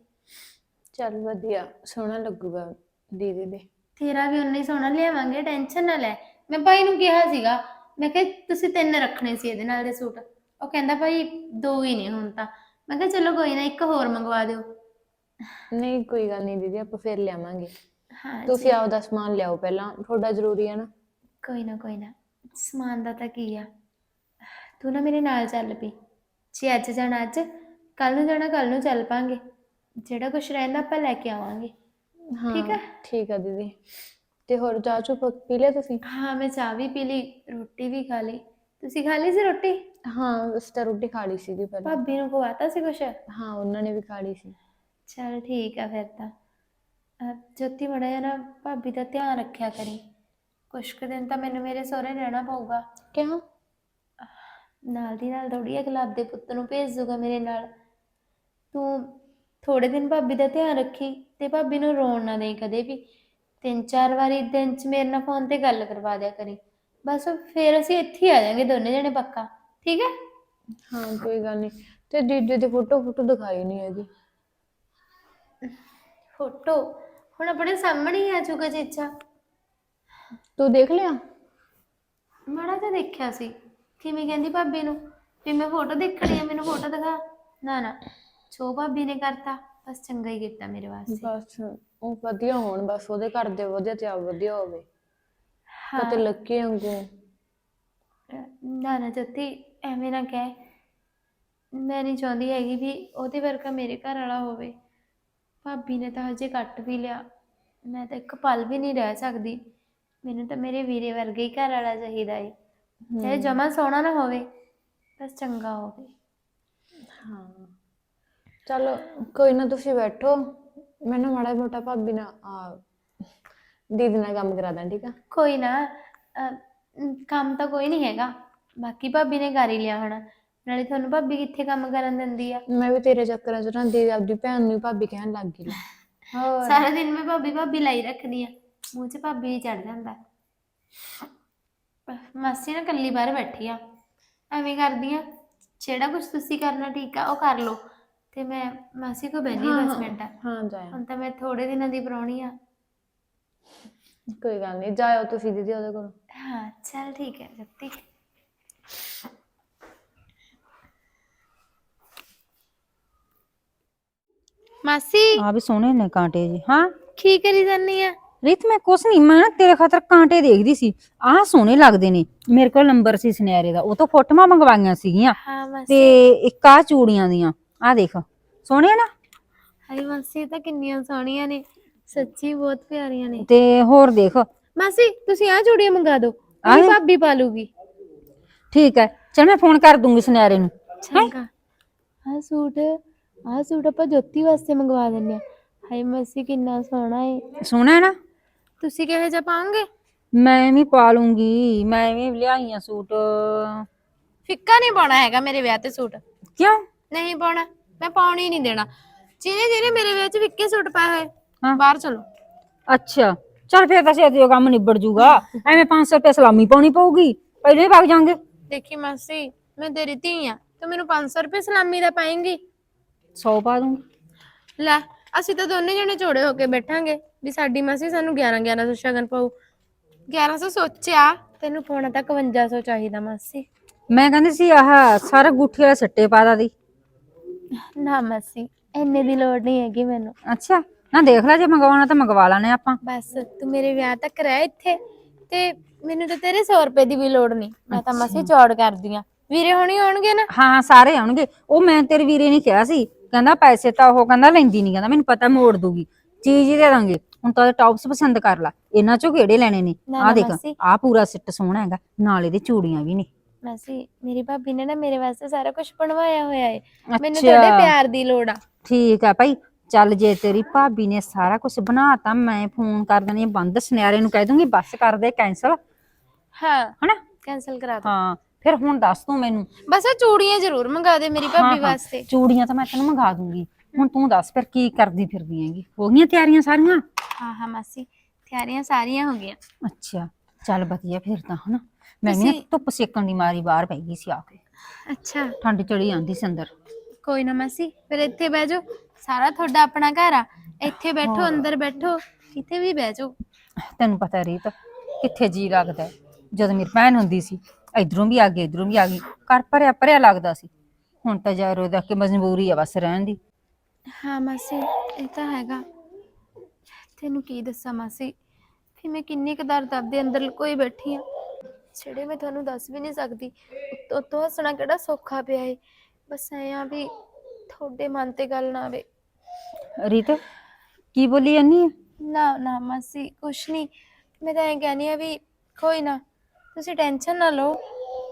ਚੱਲ ਵਧੀਆ ਸੋਹਣਾ ਲੱਗੂਗਾ ਦੀਦੀ ਦੇ। ਤੇਰਾ ਵੀ ਉਨਾ ਹੀ ਸੋਹਣਾ ਲਿਆਵਾਂਗੇ ਟੈਨਸ਼ਨ ਨਾ ਲੈ। ਮੈਂ ਭਾਈ ਨੂੰ ਕਿਹਾ ਸੀਗਾ ਮੈਂ ਕਿਹਾ ਤੁਸੀਂ ਤਿੰਨ ਰੱਖਣੇ ਸੀ ਇਹਦੇ ਨਾਲ ਦੇ ਸੂਟ। ਉਹ ਕਹਿੰਦਾ ਭਾਈ ਦੋ ਹੀ ਨੇ ਹੁਣ ਤਾਂ। ਮੈਂ ਕਿਹਾ ਚਲੋ ਕੋਈ ਨਾ ਇੱਕ ਹੋਰ ਮੰਗਵਾ ਦਿਓ। ਨਹੀਂ ਕੋਈ ਗੱਲ ਨਹੀਂ ਦੀਦੀ ਆਪਾਂ ਫੇਰ ਲਿਆਵਾਂਗੇ। ਹਾਂ ਤੁਸੀਂ ਆਪਦਾ ਸਮਾਨ ਲਿਆਓ ਪਹਿਲਾਂ ਤੁਹਾਡਾ ਜ਼ਰੂਰੀ ਹੈ ਨਾ। ਕੋਈ ਨਾ ਕੋਈ ਨਾ। ਸਮਾਨ ਦਾ ਤਾਂ ਕੀ ਆ? ਤੂੰ ਨਾ ਮੇਰੇ ਨਾਲ ਚੱਲ ਪਈ। ਜੇ ਅੱਜ ਜਾਣਾ ਅੱਜ ਕੱਲ ਨੂੰ ਜਾਣਾ ਕੱਲ ਨੂੰ ਚੱਲ ਪਾਂਗੇ। ਜਿਹੜਾ ਕੁਝ ਰਹਿੰਦਾ ਆਪਾਂ ਲੈ ਕੇ ਆਵਾਂਗੇ। ਹਾਂ ਠੀਕ ਹੈ? ਠੀਕ ਹੈ ਦੀਦੀ। ਤੇ ਹੋਰ ਚਾਹ ਚੁ ਪੀ ਲਿਆ ਤੁਸੀਂ? ਹਾਂ ਮੈਂ ਚਾਹ ਵੀ ਪੀ ਲਈ ਰੋਟੀ ਵੀ ਖਾ ਲਈ। ਤੁਸੀਂ ਖਾ ਲਈ ਸੀ ਰੋਟੀ? ਹਾਂ ਅਸੀਂ ਤਾਂ ਰੋਟੀ ਖਾ ਲਈ ਸੀਗੀ ਪਹਿਲਾਂ। ਭਾਬੀ ਨੂੰ ਖਵਾਤਾ ਸੀ ਕੁਛ? ਹਾਂ ਉਹਨਾਂ ਨੇ ਵੀ ਖਾ ਲਈ ਸੀ। ਚਲ ਠੀਕ ਆ ਫਿਰ ਤਾਂ। ਅਹ ਜੋਤੀ ਜਾ ਨਾ ਭਾਬੀ ਦਾ ਧਿਆਨ ਰੱਖਿਆ ਕਰੀ। ਕੁਛ ਕੁ ਦਿਨ ਤਾਂ ਮੈਨੂੰ ਮੇਰੇ ਸਹੁਰੇ ਰਹਿਣਾ ਪਊਗਾ। ਕਿਉਂ? ਨਾਲ ਦੀ ਨਾਲ ਥੋੜੀ ਗੁਲਾਬ ਦੇ ਪੁੱਤ ਨੂੰ ਭੇਜ ਦੂਗਾ ਮੇਰੇ ਨਾਲ। ਤੂੰ ਥੋੜੇ ਦਿਨ ਭਾਬੀ ਦਾ ਧਿਆਨ ਰੱਖੀ ਤੇ ਭਾਬੀ ਨੂੰ ਰੋਣ ਨਾ ਦੇਈ ਕਦੇ ਵੀ। ਤਿੰਨ ਚਾਰ ਵਾਰੀ ਦਿਨ ਚ ਮੇਰੇ ਨਾਲ ਫੋਨ ਤੇ ਗੱਲ ਕਰਵਾ ਦਿਆ ਕਰੀ। ਬਸ ਫਿਰ ਅਸੀਂ ਇੱਥੇ ਹੀ ਆ ਜਾਾਂਗੇ ਦੋਨੇ ਜਣੇ ਪੱਕਾ ਠੀਕ ਹੈ? ਹਾਂ ਕੋਈ ਗੱਲ ਨਹੀਂ ਤੇ ਦੀਦੀ ਦੀ ਫੋਟੋ ਫੋਟੋ ਦਿਖਾਈ ਨਹੀਂ ਹੈਗੀ। ਫੋਟੋ? ਹੁਣ ਆਪਣੇ ਸਾਹਮਣੇ ਹੀ ਆ ਚੁੱਕਾ ਚੀਚਾ ਤੂੰ ਦੇਖ ਲਿਆ? ਮਾੜਾ ਤਾਂ ਦੇਖਿਆ ਸੀ। ਕਿਵੇਂ ਕਹਿੰਦੀ ਭਾਬੀ ਨੂੰ? ਵੀ ਮੈਂ ਫੋਟੋ ਦੇਖਣੀ ਆ ਮੈਨੂੰ ਫੋਟੋ ਦਿਖਾ। ਨਾ ਨਾ। ਜੋ ਭਾਬੀ ਨੇ ਕਰਤਾ ਬਸ ਚੰਗਾ ਹੀ ਕੀਤਾ ਮੇਰੇ ਵਾਸਤੇ। ਬਸ। ਉਹ ਵਧੀਆ ਹੋਣ ਬਸ ਉਹਦੇ ਘਰ ਦੇ ਵਧੀਆ ਤੇ ਆਪ ਵਧੀਆ ਹੋਵੇ। ਹਾਂ। ਪਤੇ ਲੱਗੇ ਵਾਂਗੂ। ਨਾ ਨਾ ਜੱਤੀ ਐਵੇਂ ਨਾ ਕਹਿ। ਮੈਂ ਨਹੀਂ ਚਾਹੁੰਦੀ ਹੈਗੀ ਵੀ ਉਹਦੇ ਵਰਗਾ ਮੇਰੇ ਘਰ ਵਾਲਾ ਹੋਵੇ। ਭਾਬੀ ਨੇ ਤਾਂ ਹਜੇ ਕੱਟ ਵੀ ਲਿਆ। ਮੈਂ ਤਾਂ ਇੱਕ ਪਲ ਵੀ ਨਹੀਂ ਰਹਿ ਸਕਦੀ। ਮੈਨੂੰ ਤਾਂ ਮੇਰੇ ਵੀਰੇ ਵਰਗਾ ਹੀ ਘਰ ਵਾਲਾ ਚਾਹੀਦਾ ਏ। ਚਾਹੇ ਜਮਾ ਸੋਹਣਾ ਨਾ ਹੋਵੇ ਬਸ ਚੰਗਾ ਹੋਵੇ। ਹਾਂ। ਚਲੋ ਕੋਈ ਨਾ ਤੁਸੀਂ ਬੈਠੋ। ਮੈਨੂੰ ਮਾੜਾ ਮੋਟਾ ਭਾਬੀ ਨਾਲ ਆ ਦੀਦੀ ਨਾਲ ਕੰਮ ਕਰਾ ਦਾਂ ਠੀਕ ਆ? ਕੋਈ ਨਾ ਅਹ, ਅਮ, ਕੰਮ ਤਾਂ ਕੋਈ ਨਹੀਂ ਹੈਗਾ। ਬਾਕੀ ਭਾਬੀ ਨੇ ਕਰ ਹੀ ਲਿਆ ਹੋਣਾ। ਨਾਲੇ ਤੁਹਾਨੂੰ ਭਾਬੀ ਕਿੱਥੇ ਕੰਮ ਕਰਨ ਦਿੰਦੀ ਆ? ਮੈਂ ਵੀ ਤੇਰੇ ਚੱਕਰਾਂ 'ਚ ਨਾ ਦੀਦੀ ਆਪਦੀ ਭੈਣ ਨੂੰ ਹੀ ਭਾਬੀ ਕਹਿਣ ਲੱਗ ਗਈ। ਹੋਰ? ਸਾਰਾ ਦਿਨ ਮੈਂ ਭਾਬੀ ਭਾਬੀ ਲਾਈ ਰੱਖਦੀ ਆ। ਮੂੰਹ 'ਚ ਭਾਬੀ ਹੀ ਚੜ ਜਾਂਦਾ। ਮਾਸੀ ਨਾ ਕੱਲੀ ਬਾਹਰ ਬੈਠੀ ਆ। ਐਵੇਂ ਕਰਦੀ ਆ ਜਿਹੜਾ ਕੁਝ ਤੁਸੀਂ ਕਰਨਾ ਠੀਕ ਆ ਉਹ ਕਰ ਲਓ। ਤੇ ਮੈਂ ਮਾਸੀ ਕੋ ਬੈਠੀ ਹਾਂ, 10 ਹਾਂ, ਮਿੰਟ। ਹਾਂ ਜਾਇਆ ਹੁਣ ਤਾਂ ਮੈਂ ਥੋੜੇ ਦਿਨਾਂ ਦੀ ਪ੍ਰਾਹੁਣੀ ਆ। ਕੋਈ ਗੱਲ ਨਹੀਂ ਜਾਇਓ ਤੁਸੀਂ ਦੀਦੀ ਉਹਦੇ ਕੋਲ। ਹਾਂ ਚੱਲ ਠੀਕ ਹੈ ਜੱਤੀ। ਮਾਸੀ ਆ ਵੀ ਸੋਹਣੇ ਨੇ ਕਾਂਟੇ ਜੀ ਹਾਂ? ਕੀ ਕਰੀ ਜਾਨੀ ਆ? ਰੀਤ ਮੈਂ ਕੁਛ ਨਹੀਂ ਮੈਂ ਨਾ ਤੇਰੇ ਖਾਤਰ ਕਾਂਟੇ ਦੇਖਦੀ ਸੀ। ਆਹ ਸੋਹਣੇ ਲੱਗਦੇ ਨੇ। ਮੇਰੇ ਕੋਲ ਨੰਬਰ ਸੀ ਸੁਨਿਆਰੇ ਦਾ ਉਹ ਤੋਂ ਫੋਟੋਆਂ ਮੰਗਵਾਈਆਂ ਸੀਗੀਆਂ। ਹਾਂ ਮਾਸੀ। ਤੇ ਇੱਕ ਆ ਚੂੜੀਆਂ ਦੀਆਂ। ਆ ਦੇਖ ਸੋਹਣੇ ਆ ਨਾ? ਹਾਈ ਮਾਸੀ ਇਹ ਤਾਂ ਕਿੰਨੀਆਂ ਸੋਹਣੀਆਂ ਨੇ। ਸੱਚੀ ਬਹੁਤ ਪਿਆਰੀਆਂ ਨੇ। ਤੇ ਹੋਰ ਦੇਖ। ਮਾਸੀ ਤੁਸੀਂ ਆ ਚੂੜੀਆਂ ਮੰਗਾ ਦਿਓ। ਆਹ? ਮੇਰੀ ਭਾਬੀ ਪਾ ਲੂਗੀ। ਠੀਕ ਹੈ ਚਲ ਮੈਂ ਫੋਨ ਕਰ ਦੂੰਗੀ ਸੁਨਿਆਰੇ ਨੂੰ। ਚੰਗਾ। ਆ ਸੂਟ ਆ ਸੂਟ ਆਪਾਂ ਜੋਤੀ ਵਾਸਤੇ ਮੰਗਵਾ ਦਿੰਨੇ ਆ ਹਾਏ ਮਾਸੀ ਕਿੰਨਾ ਸੋਹਣਾ ਏ। ਸੋਹਣਾ ਹੈ ਨਾ? ਤੁਸੀਂ ਕਿਹੋ ਜਿਹਾ ਪਾਉਂਗੇ ਮੈਂ ਵੀ ਪਾ ਲੂੰਗੀ ਮੈਂ ਵੀ ਲਿਆਈਆਂ ਸੂਟ। ਫਿੱਕਾ ਨਹੀਂ ਪਾਉਣਾ ਹੈਗਾ ਮੇਰੇ ਵਿਆਹ ਤੇ ਸੂਟ। ਕਿਉਂ? ਨਹੀਂ ਪਾਉਣਾ ਮੈਂ ਪਾਉਣ ਨਹੀਂ ਦੇਣਾ। ਜਿਹਨੇ ਜਿਹਨੇ ਮੇਰੇ ਵਿਆਹ 'ਚ ਫਿੱਕੇ ਸੂਟ ਪਾਏ ਹੋਏ ਹਾਂ। ਬਾਹਰ ਚਲੋ। ਅੱਛਾ ਚਲ ਫੇਰ ਤਾਂ ਛੇਤੀ ਉਹ ਕੰਮ ਨਿਬੜ ਜੂਗਾ। ਐਵੇਂ 500 ਰੁਪਏ ਸਲਾਮੀ ਪਾਉਣੀ ਪਊਗੀ ਪਹਿਲੇ ਹੀ ਵਗ ਜਾਾਂਗੇ। ਦੇਖੀ ਮਾਸੀ ਮੈਂ ਤੇਰੀ ਧੀ ਆ ਤੂੰ ਮੈਨੂੰ 500 ਰੁਪਏ ਸਲਾਮੀ ਦਾ ਪਾਏਂਗੀ। 100 ਪਾ ਦੂੰਗੀ। ਲੈ ਅਸੀਂ ਤਾਂ ਦੋਨੇ ਜਣੇ ਜੋੜੇ ਹੋ ਕੇ ਬੈਠਾਂਗੇ ਵੀ ਸਾਡੀ ਮਾਸੀ ਸਾਨੂੰ 11 1100 ਸ਼ਗਨ ਪਾਉ 1100 ਸੋਚਿਆ ਤੈਨੂੰ ਪਾਉਣਾ ਤਾਂ 5100 ਚਾਹੀਦਾ ਮਾਸੀ। ਮੈਂ ਕਹਿੰਦੀ ਸੀ ਆਹ ਸਾਰਾ ਗੁੱਠੀ ਵਾਲੇ ਸੱਟੇ ਪਾ ਦਾ ਦੀ। ਨਾ ਮਾਸੀ ਇੰਨੇ ਦੀ ਲੋੜ ਨਹੀਂ ਹੈਗੀ ਮੈਨੂੰ। ਅੱਛਾ ਨਾ ਦੇਖ ਲੈ ਜੇ ਮੰਗਵਾਉਣਾ ਤਾਂ ਮੰਗਵਾ ਲਾਣੇ ਆਪਾਂ। ਬਸ ਤੂੰ ਮੇਰੇ ਵਿਆਹ ਤੱਕ ਰਹਿ ਇੱਥੇ ਤੇ ਮੈਨੂੰ ਤਾਂ ਤੇਰੇ 100 ਰੁਪਏ ਦੀ ਵੀ ਲੋੜ ਨਹੀਂ। ਮੈਂ ਤਾਂ ਮਾਸੀ ਚੌੜ ਕਰਦੀ ਆ। ਵੀਰੇ ਹੁਣੀ ਆਉਣਗੇ ਨਾ? ਹਾਂ ਸਾਰੇ ਆਉਣਗੇ। ਉਹ ਮੈਂ ਤੇਰੇ ਵੀਰੇ ਨੇ ਕਿਹਾ ਸੀ ਕਹਿੰਦਾ ਪੈਸੇ ਤਾਂ ਉਹ ਕਹਿੰਦਾ ਲੈਂਦੀ ਨਹੀਂ ਕਹਿੰਦਾ ਮੈਨੂੰ ਪਤਾ ਮੋੜ ਦੂਗੀ। ਚੀਜ਼ ਹੀ ਦੇ ਦਾਂਗੇ। ਹੁਣ ਤਾਂ ਟੌਪਸ ਪਸੰਦ ਕਰ ਲੈ। ਇਹਨਾਂ ਚੋਂ ਕਿਹੜੇ ਲੈਣੇ ਨੇ? ਨਾ, ਆਹ ਨਾ ਦੇਖ ਮਾਸੀ। ਆਹ ਪੂਰਾ ਸਿੱਟ ਸੋਹਣਾ ਹੈਗਾ। ਨਾਲ ਇਹਦੇ ਚੂੜੀਆਂ ਵੀ ਨੇ। ਮਾਸੀ ਮੇਰੀ ਭਾਬੀ ਨੇ ਨਾ ਮੇਰੇ ਵਾਸਤੇ ਸਾਰਾ ਕੁਝ ਬਣਵਾਇਆ ਹੋਇਆ ਏ। ਮੈਨੂੰ ਅੱਛਾ। ਤੁਹਾਡੇ ਪਿਆਰ ਦੀ ਲੋੜ ਆ। ਠੀਕ ਆ ਭਾਈ ਚੱਲ ਜੇ ਤੇਰੀ ਭਾਬੀ ਨੇ ਸਾਰਾ ਕੁਝ ਬਣਾਤਾ ਮੈਂ ਫੋਨ ਕਰ ਦਣੀ ਬੰਦ ਸੁਨਿਆਰੇ ਨੂੰ ਕਹਿ ਦੂੰਗੀ ਬੱਸ ਕਰ ਦੇ ਕੈਂਸਲ ਹਾਂ ਹਨਾ? ਕੈਨਸਲ ਕਰਾ ਦੋ। ਹਾਂ ਫਿਰ ਹੁਣ ਦੱਸ ਤੂੰ ਮੈਨੂੰ। ਬਸ ਇਹ ਚੂੜੀਆਂ ਜ਼ਰੂਰ ਮੰਗਾ ਦੇ ਮੇਰੀ ਹਾਂ, ਭਾਬੀ ਹਾਂ, ਵਾਸਤੇ। ਚੂੜੀਆਂ ਤਾਂ ਮੈਂ ਤੈਨੂੰ ਮੰਗਾ ਦੂੰਗੀ। ਹੁਣ ਤੂੰ ਦੱਸ ਫਿਰ ਕੀ ਕਰਦੀ ਫਿਰਦੀ ਹੈਗੀ? ਹੋ ਗਈਆਂ ਤਿਆਰੀਆਂ ਸਾਰੀਆਂ? ਹਾਂ ਹਾਂ ਮਾਸੀ। ਤਿਆਰੀਆਂ ਸਾਰੀਆਂ ਹੋ ਗਈਆਂ। ਅੱਛਾ ਚੱਲ ਵਧੀਆ ਫਿਰ ਤਾਂ ਹਨਾ? ਮੈਂ ਵੀ ਨਾ ਤੁਸੀਂ- ਧੁੱਪ ਸੇਕਣ ਦੀ ਮਾਰੀ ਬਾਹਰ ਪੈ ਗਈ ਸੀ ਆ ਕੇ। ਅੱਛਾ। ਠੰਡ ਚੜੀ ਆਂਦੀ ਸੀ ਅੰਦਰ। ਕੋਈ ਨਾ ਮਾਸੀ ਫਿਰ ਇੱਥੇ ਬਹਿ ਜਾਓ। ਸਾਰਾ ਤੁਹਾਡਾ ਆਪਣਾ ਘਰ ਆ। ਇੱਥੇ ਬੈਠੋ ਅੰਦਰ ਬੈਠੋ। ਕਿਤੇ ਵੀ ਬਹਿ ਜਾਓ। ਤੈਨੂੰ ਪਤਾ ਰੀਤ ਕਿੱਥੇ ਜੀ ਲੱਗਦਾ ਹੈ। ਜਦੋਂ ਮੇਰੀ ਭੈਣ ਹੁੰਦੀ ਸੀ ਇਧਰੋਂ ਵੀ ਆ ਗਈ ਇਧਰੋਂ ਵੀ ਆ ਗਈ। ਘਰ ਭਰਿਆ ਭਰਿਆ ਲੱਗਦਾ ਸੀ। ਹੁਣ ਤਾਂ ਯਾਰ ਦਾ ਕਿ ਮਜਬੂਰੀ ਆ ਬਸ ਰਹਿਣ ਦੀ। ਹਾਂ ਮਾਸੀ ਇਹ ਤਾਂ ਹੈਗਾ। ਤੈਨੂੰ ਕੀ ਦੱਸਾਂ ਮਾਸੀ? ਕਿ ਮੈਂ ਕਿੰਨੀ ਕੁ ਦਰਦ ਆਪਦੇ ਅੰਦਰ ਲੁਕੋਈ ਬੈਠੀ ਆ। ਜਿਹੜੇ ਮੈਂ ਤੁਹਾਨੂੰ ਦੱਸ ਵੀ ਨਹੀਂ ਸਕਦੀ। ਉੱਤੋਂ ਹੱਸਣਾ ਕਿਹੜਾ ਸੌਖਾ ਪਿਆ ਏ। ਬਸ ਐਂ ਆ ਵੀ ਤੁਹਾਡੇ ਮਨ ਤੇ ਗੱਲ ਨਾ ਆਵੇ। ਰੀਤ ਕੀ ਬੋਲੀ ਜਾਨੀ ਨਾ ਨਾ ਮਾਸੀ ਕੁਛ ਨਹੀਂ ਮੈਂ ਤਾਂ ਐਂ ਕਹਿੰਦੀ ਆ ਵੀ ਕੋਈ ਨਾ ਤੁਸੀਂ ਟੈਨਸ਼ਨ ਨਾ ਲਓ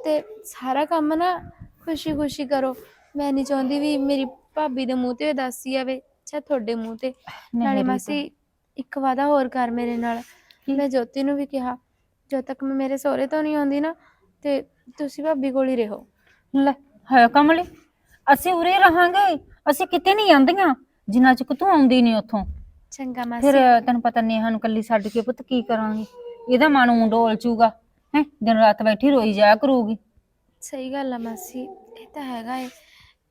ਤੇ ਸਾਰਾ ਕੰਮ ਨਾ ਖੁਸ਼ੀ ਖੁਸ਼ੀ ਕਰੋ। ਮੈਂ ਨਹੀਂ ਚਾਹੁੰਦੀ ਵੀ ਮੇਰੀ ਭਾਬੀ ਦੇ ਮੂੰਹ ਤੇ ਉਦਾਸੀ ਆਵੇ ਚਾਹ ਤੁਹਾਡੇ ਮੂੰਹ ਤੇ। ਨਾਲੇ। ਮਾਸੀ ਇੱਕ ਵਾਦਾ ਹੋਰ ਕਰ ਮੇਰੇ ਨਾਲ। ਮੈਂ ਜੋਤੀ ਨੂੰ ਵੀ ਕਿਹਾ ਜਦ ਤੱਕ ਮੈਂ ਮੇਰੇ ਸਹੁਰੇ ਤੋਂ ਨਹੀਂ ਆਉਂਦੀ ਨਾ ਤੇ ਤੁਸੀਂ ਭਾਬੀ ਕੋਲ ਹੀ ਰਹੋ। ਲੈ ਹੈ ਕਮਲੀ ਅਸੀਂ ਉਰੇ ਰਹਾਂਗੇ ਅਸੀਂ ਕਿਤੇ ਨਹੀਂ ਜਾਂਦੀਆਂ ਜਿੰਨਾ ਚਿਰ ਤੂੰ ਆਉਂਦੀ ਨਹੀਂ ਉੱਥੋਂ। ਚੰਗਾ ਮਾਸੀ। ਫਿਰ ਤੈਨੂੰ ਪਤਾ ਨੇਹਾ ਨੂੰ ਕੱਲੀ ਛੱਡ ਕੇ ਪੁੱਤ ਕੀ ਕਰਾਂਗੇ ਇਹਦਾ ਮਨ ਊਂ ਡੋਲ ਚੂਗਾ ਹੈ ਦਿਨ ਰਾਤ ਬੈਠੀ ਰੋਈ ਜਾਇਆ ਕਰੂਗੀ। ਸਹੀ ਗੱਲ ਆ ਮਾਸੀ ਇਹ ਤਾਂ ਹੈਗਾ ਏ।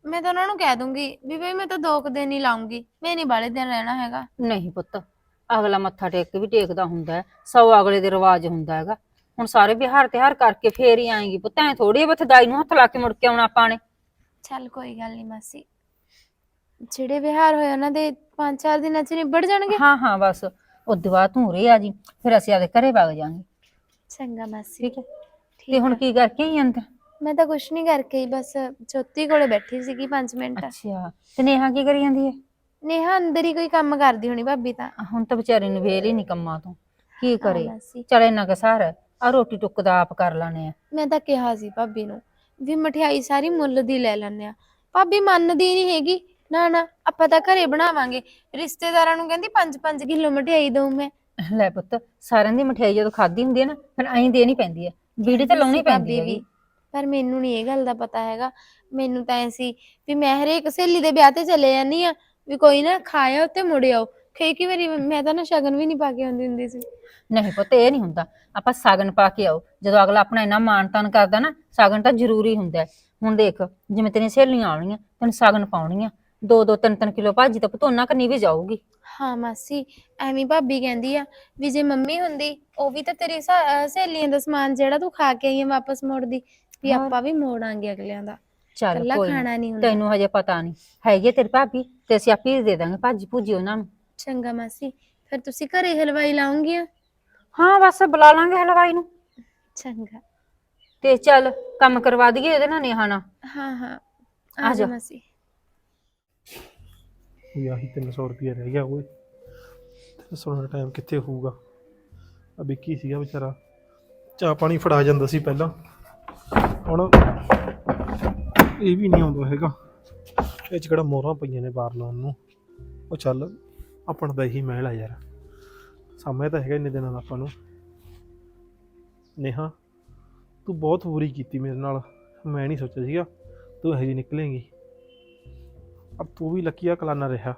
ਮੈਂ ਤਾਂ ਉਹਨਾਂ ਨੂੰ ਕਹਿ ਦੂੰਗੀ ਵੀ ਬਈ ਮੈਂ ਤਾਂ ਦੋ ਕੁ ਦਿਨ ਹੀ ਲਾਉਂਗੀ ਮੈਂ ਨਹੀਂ ਬਾਲੇ ਦਿਨ ਰਹਿਣਾ ਹੈਗਾ। ਨਹੀਂ ਪੁੱਤ ਅਗਲਾ ਮੱਥਾ ਟੇਕ ਕੇ ਵੀ ਟੇਕਦਾ ਹੁੰਦਾ ਹੈ ਸੌ ਅਗਲੇ ਦੇ ਰਿਵਾਜ ਹੁੰਦਾ ਹੈਗਾ। ਹੁਣ ਸਾਰੇ ਵਿਹਾਰ ਤਿਹਾਰ ਕਰਕੇ ਫੇਰ ਹੀ ਆਏਗੀ ਪੁੱਤ ਐ ਥੋੜੀ ਬਥ ਦਾਈ ਨੂੰ ਹੱਥ ਲਾ ਕੇ ਮੁੜ ਕੇ ਆਉਣਾ ਆਪਾਂ ਨੇ। ਚੱਲ ਕੋਈ ਗੱਲ ਨਹੀਂ ਮਾਸੀ। ਜਿਹੜੇ ਵਿਹਾਰ ਹੋਏ ਉਹਨਾਂ ਦੇ 5-4 ਦਿਨਾਂ ਚ ਨਿਬੜ ਜਾਣਗੇ। ਹਾਂ ਹਾਂ ਬਸ। ਉਦੋਂ ਬਾਅਦ ਤੂੰ ਉਰੇ ਆ ਜੀ ਫਿਰ ਅਸੀਂ ਆਦੇ ਘਰੇ ਵਗ ਜਾਾਂਗੇ ਚੰਗਾ ਮਾਸੀ। ਠੀਕ ਹੈ। ਤੇ ਹੁਣ। ਕੀ ਕਰਕੇ ਹੀ ਅੰਦਰ? ਮੈਂ ਤਾਂ ਕੁਛ ਨਹੀਂ ਕਰਕੇ ਹੀ ਬਸ ਜੋਤੀ ਕੋਲੇ ਬੈਠੀ ਸੀਗੀ 5 ਮਿੰਟ। ਅੱਛਾ ਤੇ ਨੇਹਾ ਕੀ ਕਰੀ ਜਾਂਦੀ ਹੈ? ਨੇਹਾ ਅੰਦਰ ਹੀ ਕੋਈ ਕੰਮ ਕਰਦੀ ਹੋਣੀ ਭਾਬੀ ਤਾਂ। ਹੁਣ ਤਾਂ ਵਿਚਾਰੀ ਨੂੰ ਵੇਲ ਹੀ ਨਹੀਂ ਕੰਮਾਂ ਤੋਂ। ਕੀ ਹਾਂ ਕਰੇ? ਮਾਸੀ। ਚਲ ਇੰਨਾ ਕੁ ਸਾਰ ਆ ਰੋਟੀ ਟੁੱਕ ਦਾ ਆਪ ਕਰ ਲਾਣੇ ਆ। ਮੈਂ ਤਾਂ ਕਿਹਾ ਸੀ ਭਾਬੀ ਨੂੰ ਵੀ ਮਠਿਆਈ ਸਾਰੀ ਮੁੱਲ ਦੀ ਲੈ ਲੈਣੇ ਆ। ਭਾਬੀ ਮੰਨਦੀ ਨਹੀਂ ਹੈਗੀ। ਨਾ ਨਾ ਆਪਾਂ ਤਾਂ ਘਰੇ ਬਣਾਵਾਂਗੇ। ਰਿਸ਼ਤੇਦਾਰਾਂ ਨੂੰ ਕਹਿੰਦੀ 5-5 ਕਿਲੋ ਮਠਿਆਈ ਦਊਂ ਮੈਂ। ਲੈ ਪੁੱਤ ਸਾਰਿਆਂ ਦੀ ਮਠਿਆਈ ਜਦੋਂ ਖਾਦੀ ਹੁੰਦੀ ਹੈ ਨਾ ਫਿਰ ਐਂ ਦੇਣੀ ਪੈਂਦੀ ਹੈ। ਬੀੜੀ ਤਾਂ ਲਾਉਣੀ ਪੈਂਦੀ ਭਾਬੀ ਹੈ ਪਰ ਮੈਨੂੰ ਨਹੀਂ ਇਹ ਗੱਲ ਦਾ ਪਤਾ ਹੈਗਾ। ਮੈਨੂੰ ਤਾਂ ਐ ਸੀ ਵੀ ਮੈਂ ਹਰੇਕ ਸਹੇਲੀ ਦੇ ਵਿਆਹ ਤੇ ਚਲੇ ਜਾਂਦੀ ਆ ਵੀ ਕੋਈ ਨਾ ਖਾਇਆ ਉੱਤੇ ਮੁੜ ਆਓ। ਕਈ ਕਈ ਵਾਰੀ ਮੈਂ ਤਾਂ ਨਾ ਸ਼ਗਨ ਵੀ ਨਹੀਂ ਪਾ ਕੇ ਆਉਂਦੀ ਹੁੰਦੀ ਸੀ। ਨਹੀਂ ਪੁੱਤ ਇਹ ਨਹੀਂ ਹੁੰਦਾ। ਆਪਾਂ ਸਾਗਨ ਪਾ ਕੇ ਆਓ। ਜਦੋਂ ਅਗਲਾ ਆਪਣਾ ਇੰਨਾ ਮਾਣ ਤਾਨ ਕਰਦਾ ਨਾ ਸਾਗਨ ਤਾਂ ਜ਼ਰੂਰੀ ਹੁੰਦਾ ਹੈ। ਹੁਣ ਦੇਖ ਜਿਵੇਂ ਤੇਰੀਆਂ ਸਹੇਲੀਆਂ ਆਉਣੀਆਂ ਤੈਨੂੰ ਸਾਗਨ ਪਾਉਣੀਆਂ ਦੋ ਦੋ ਤਿੰਨ ਤਿੰਨ ਕਿਲੋ ਭਾਜੀ ਤਾਂ ਪੁੱਤ ਉਹਨਾਂ ਕੰਨੀ ਵੀ ਜਾਊਗੀ। ਹਾਂ ਮਾਸੀ ਐਵੇਂ ਭਾਬੀ ਕਹਿੰਦੀ ਆ ਵੀ ਜੇ ਮੰਮੀ ਹੁੰਦੀ ਉਹ ਵੀ ਤਾਂ ਤੇਰੀ ਸਾ- ਅਹ ਸਹੇਲੀਆਂ ਦਾ ਸਮਾਨ ਜਿਹੜਾ ਤੂੰ ਖਾ ਕੇ ਆਈ ਆ ਵਾਪਸ ਮੋੜਦੀ ਵੀ ਹੋਰ। ਆਪਾਂ ਵੀ ਮੋੜਾਂਗੇ ਅਗਲਿਆਂ ਦਾ। ਚੱਲ ਕੱਲਾ ਕੋਈ ਖਾਣਾ ਨਹੀਂ ਹੁੰਦਾ। ਤੈਨੂੰ ਹਜੇ ਪਤਾ ਨਹੀਂ। ਹੈਗੀ ਤੇਰੀ ਭਾਬੀ ਤੇ ਅਸੀਂ ਆਪੇ ਹੀ ਦੇ ਦਾਂਗੇ ਭਾਜੀ ਭੂਜੀ ਉਹਨਾਂ ਨੂੰ। ਚੰਗਾ ਮਾਸੀ ਫਿਰ ਤੁਸੀਂ ਘਰੇ ਹਲਵਾਈ ਲਾਉਂਗੀਆਂ ਹਾਂ ਬਸ ਬੁਲਾ ਲਾਂਗੇ ਹਲਵਾਈ ਨੂੰ। ਚੰਗਾ। ਤੇ ਚੱਲ ਕੰਮ ਕਰਵਾ ਦਈਏ ਇਹਦੇ ਨਾਲ ਨੇਹਾ ਨਾਲ ਹਾਂ ਹਾਂ। ਆ ਆ ਜਾ ਜਾ। ਮਾਸੀ। ਵੀ ਆਹੀ 300 ਰੁਪਏ ਰਹਿ ਗਿਆ ਓਏ। 300 ਦਾ ਟਾਈਮ ਕਿੱਥੇ ਹੋਊਗਾ? ਆ ਵਿੱਕੀ ਸੀਗਾ ਵਿਚਾਰਾ। ਚਾਹ ਪਾਣੀ ਫੜਾ ਜਾਂਦਾ ਸੀ ਪਹਿਲਾਂ। ਹੁਣ ਇਹ ਵੀ ਨਹੀਂ ਆਉਂਦਾ ਹੈਗਾ। ਇਹ ਚ ਕਿਹੜਾ ਮੋਹਰਾਂ ਪਈਆਂ ਨੇ ਬਾਹਰ ਲਾਉਣ ਨੂੰ। ਉਹ ਚੱਲ, ਆਪਣਾ ਤਾਂ ਇਹੀ ਮਹਿਲ ਆ ਯਾਰ। ਸਾਹਮਣੇ ਤਾਂ ਹੈਗਾ ਇੰਨੇ ਦਿਨਾਂ ਦਾ ਆਪਾਂ ਨੂੰ। ਨੇਹਾ, ਤੂੰ ਬਹੁਤ ਬੁਰੀ ਕੀਤੀ ਮੇਰੇ ਨਾਲ। ਮੈਂ ਨਹੀਂ ਸੋਚਿਆ ਸੀਗਾ ਤੂੰ ਇਹੋ ਜਿਹੀ ਨਿਕਲੇਂਗੀ। ਅਬ ਤੂੰ ਵੀ ਲੱਕੀਆ ਕਲਾਨਾ ਰਿਹਾ।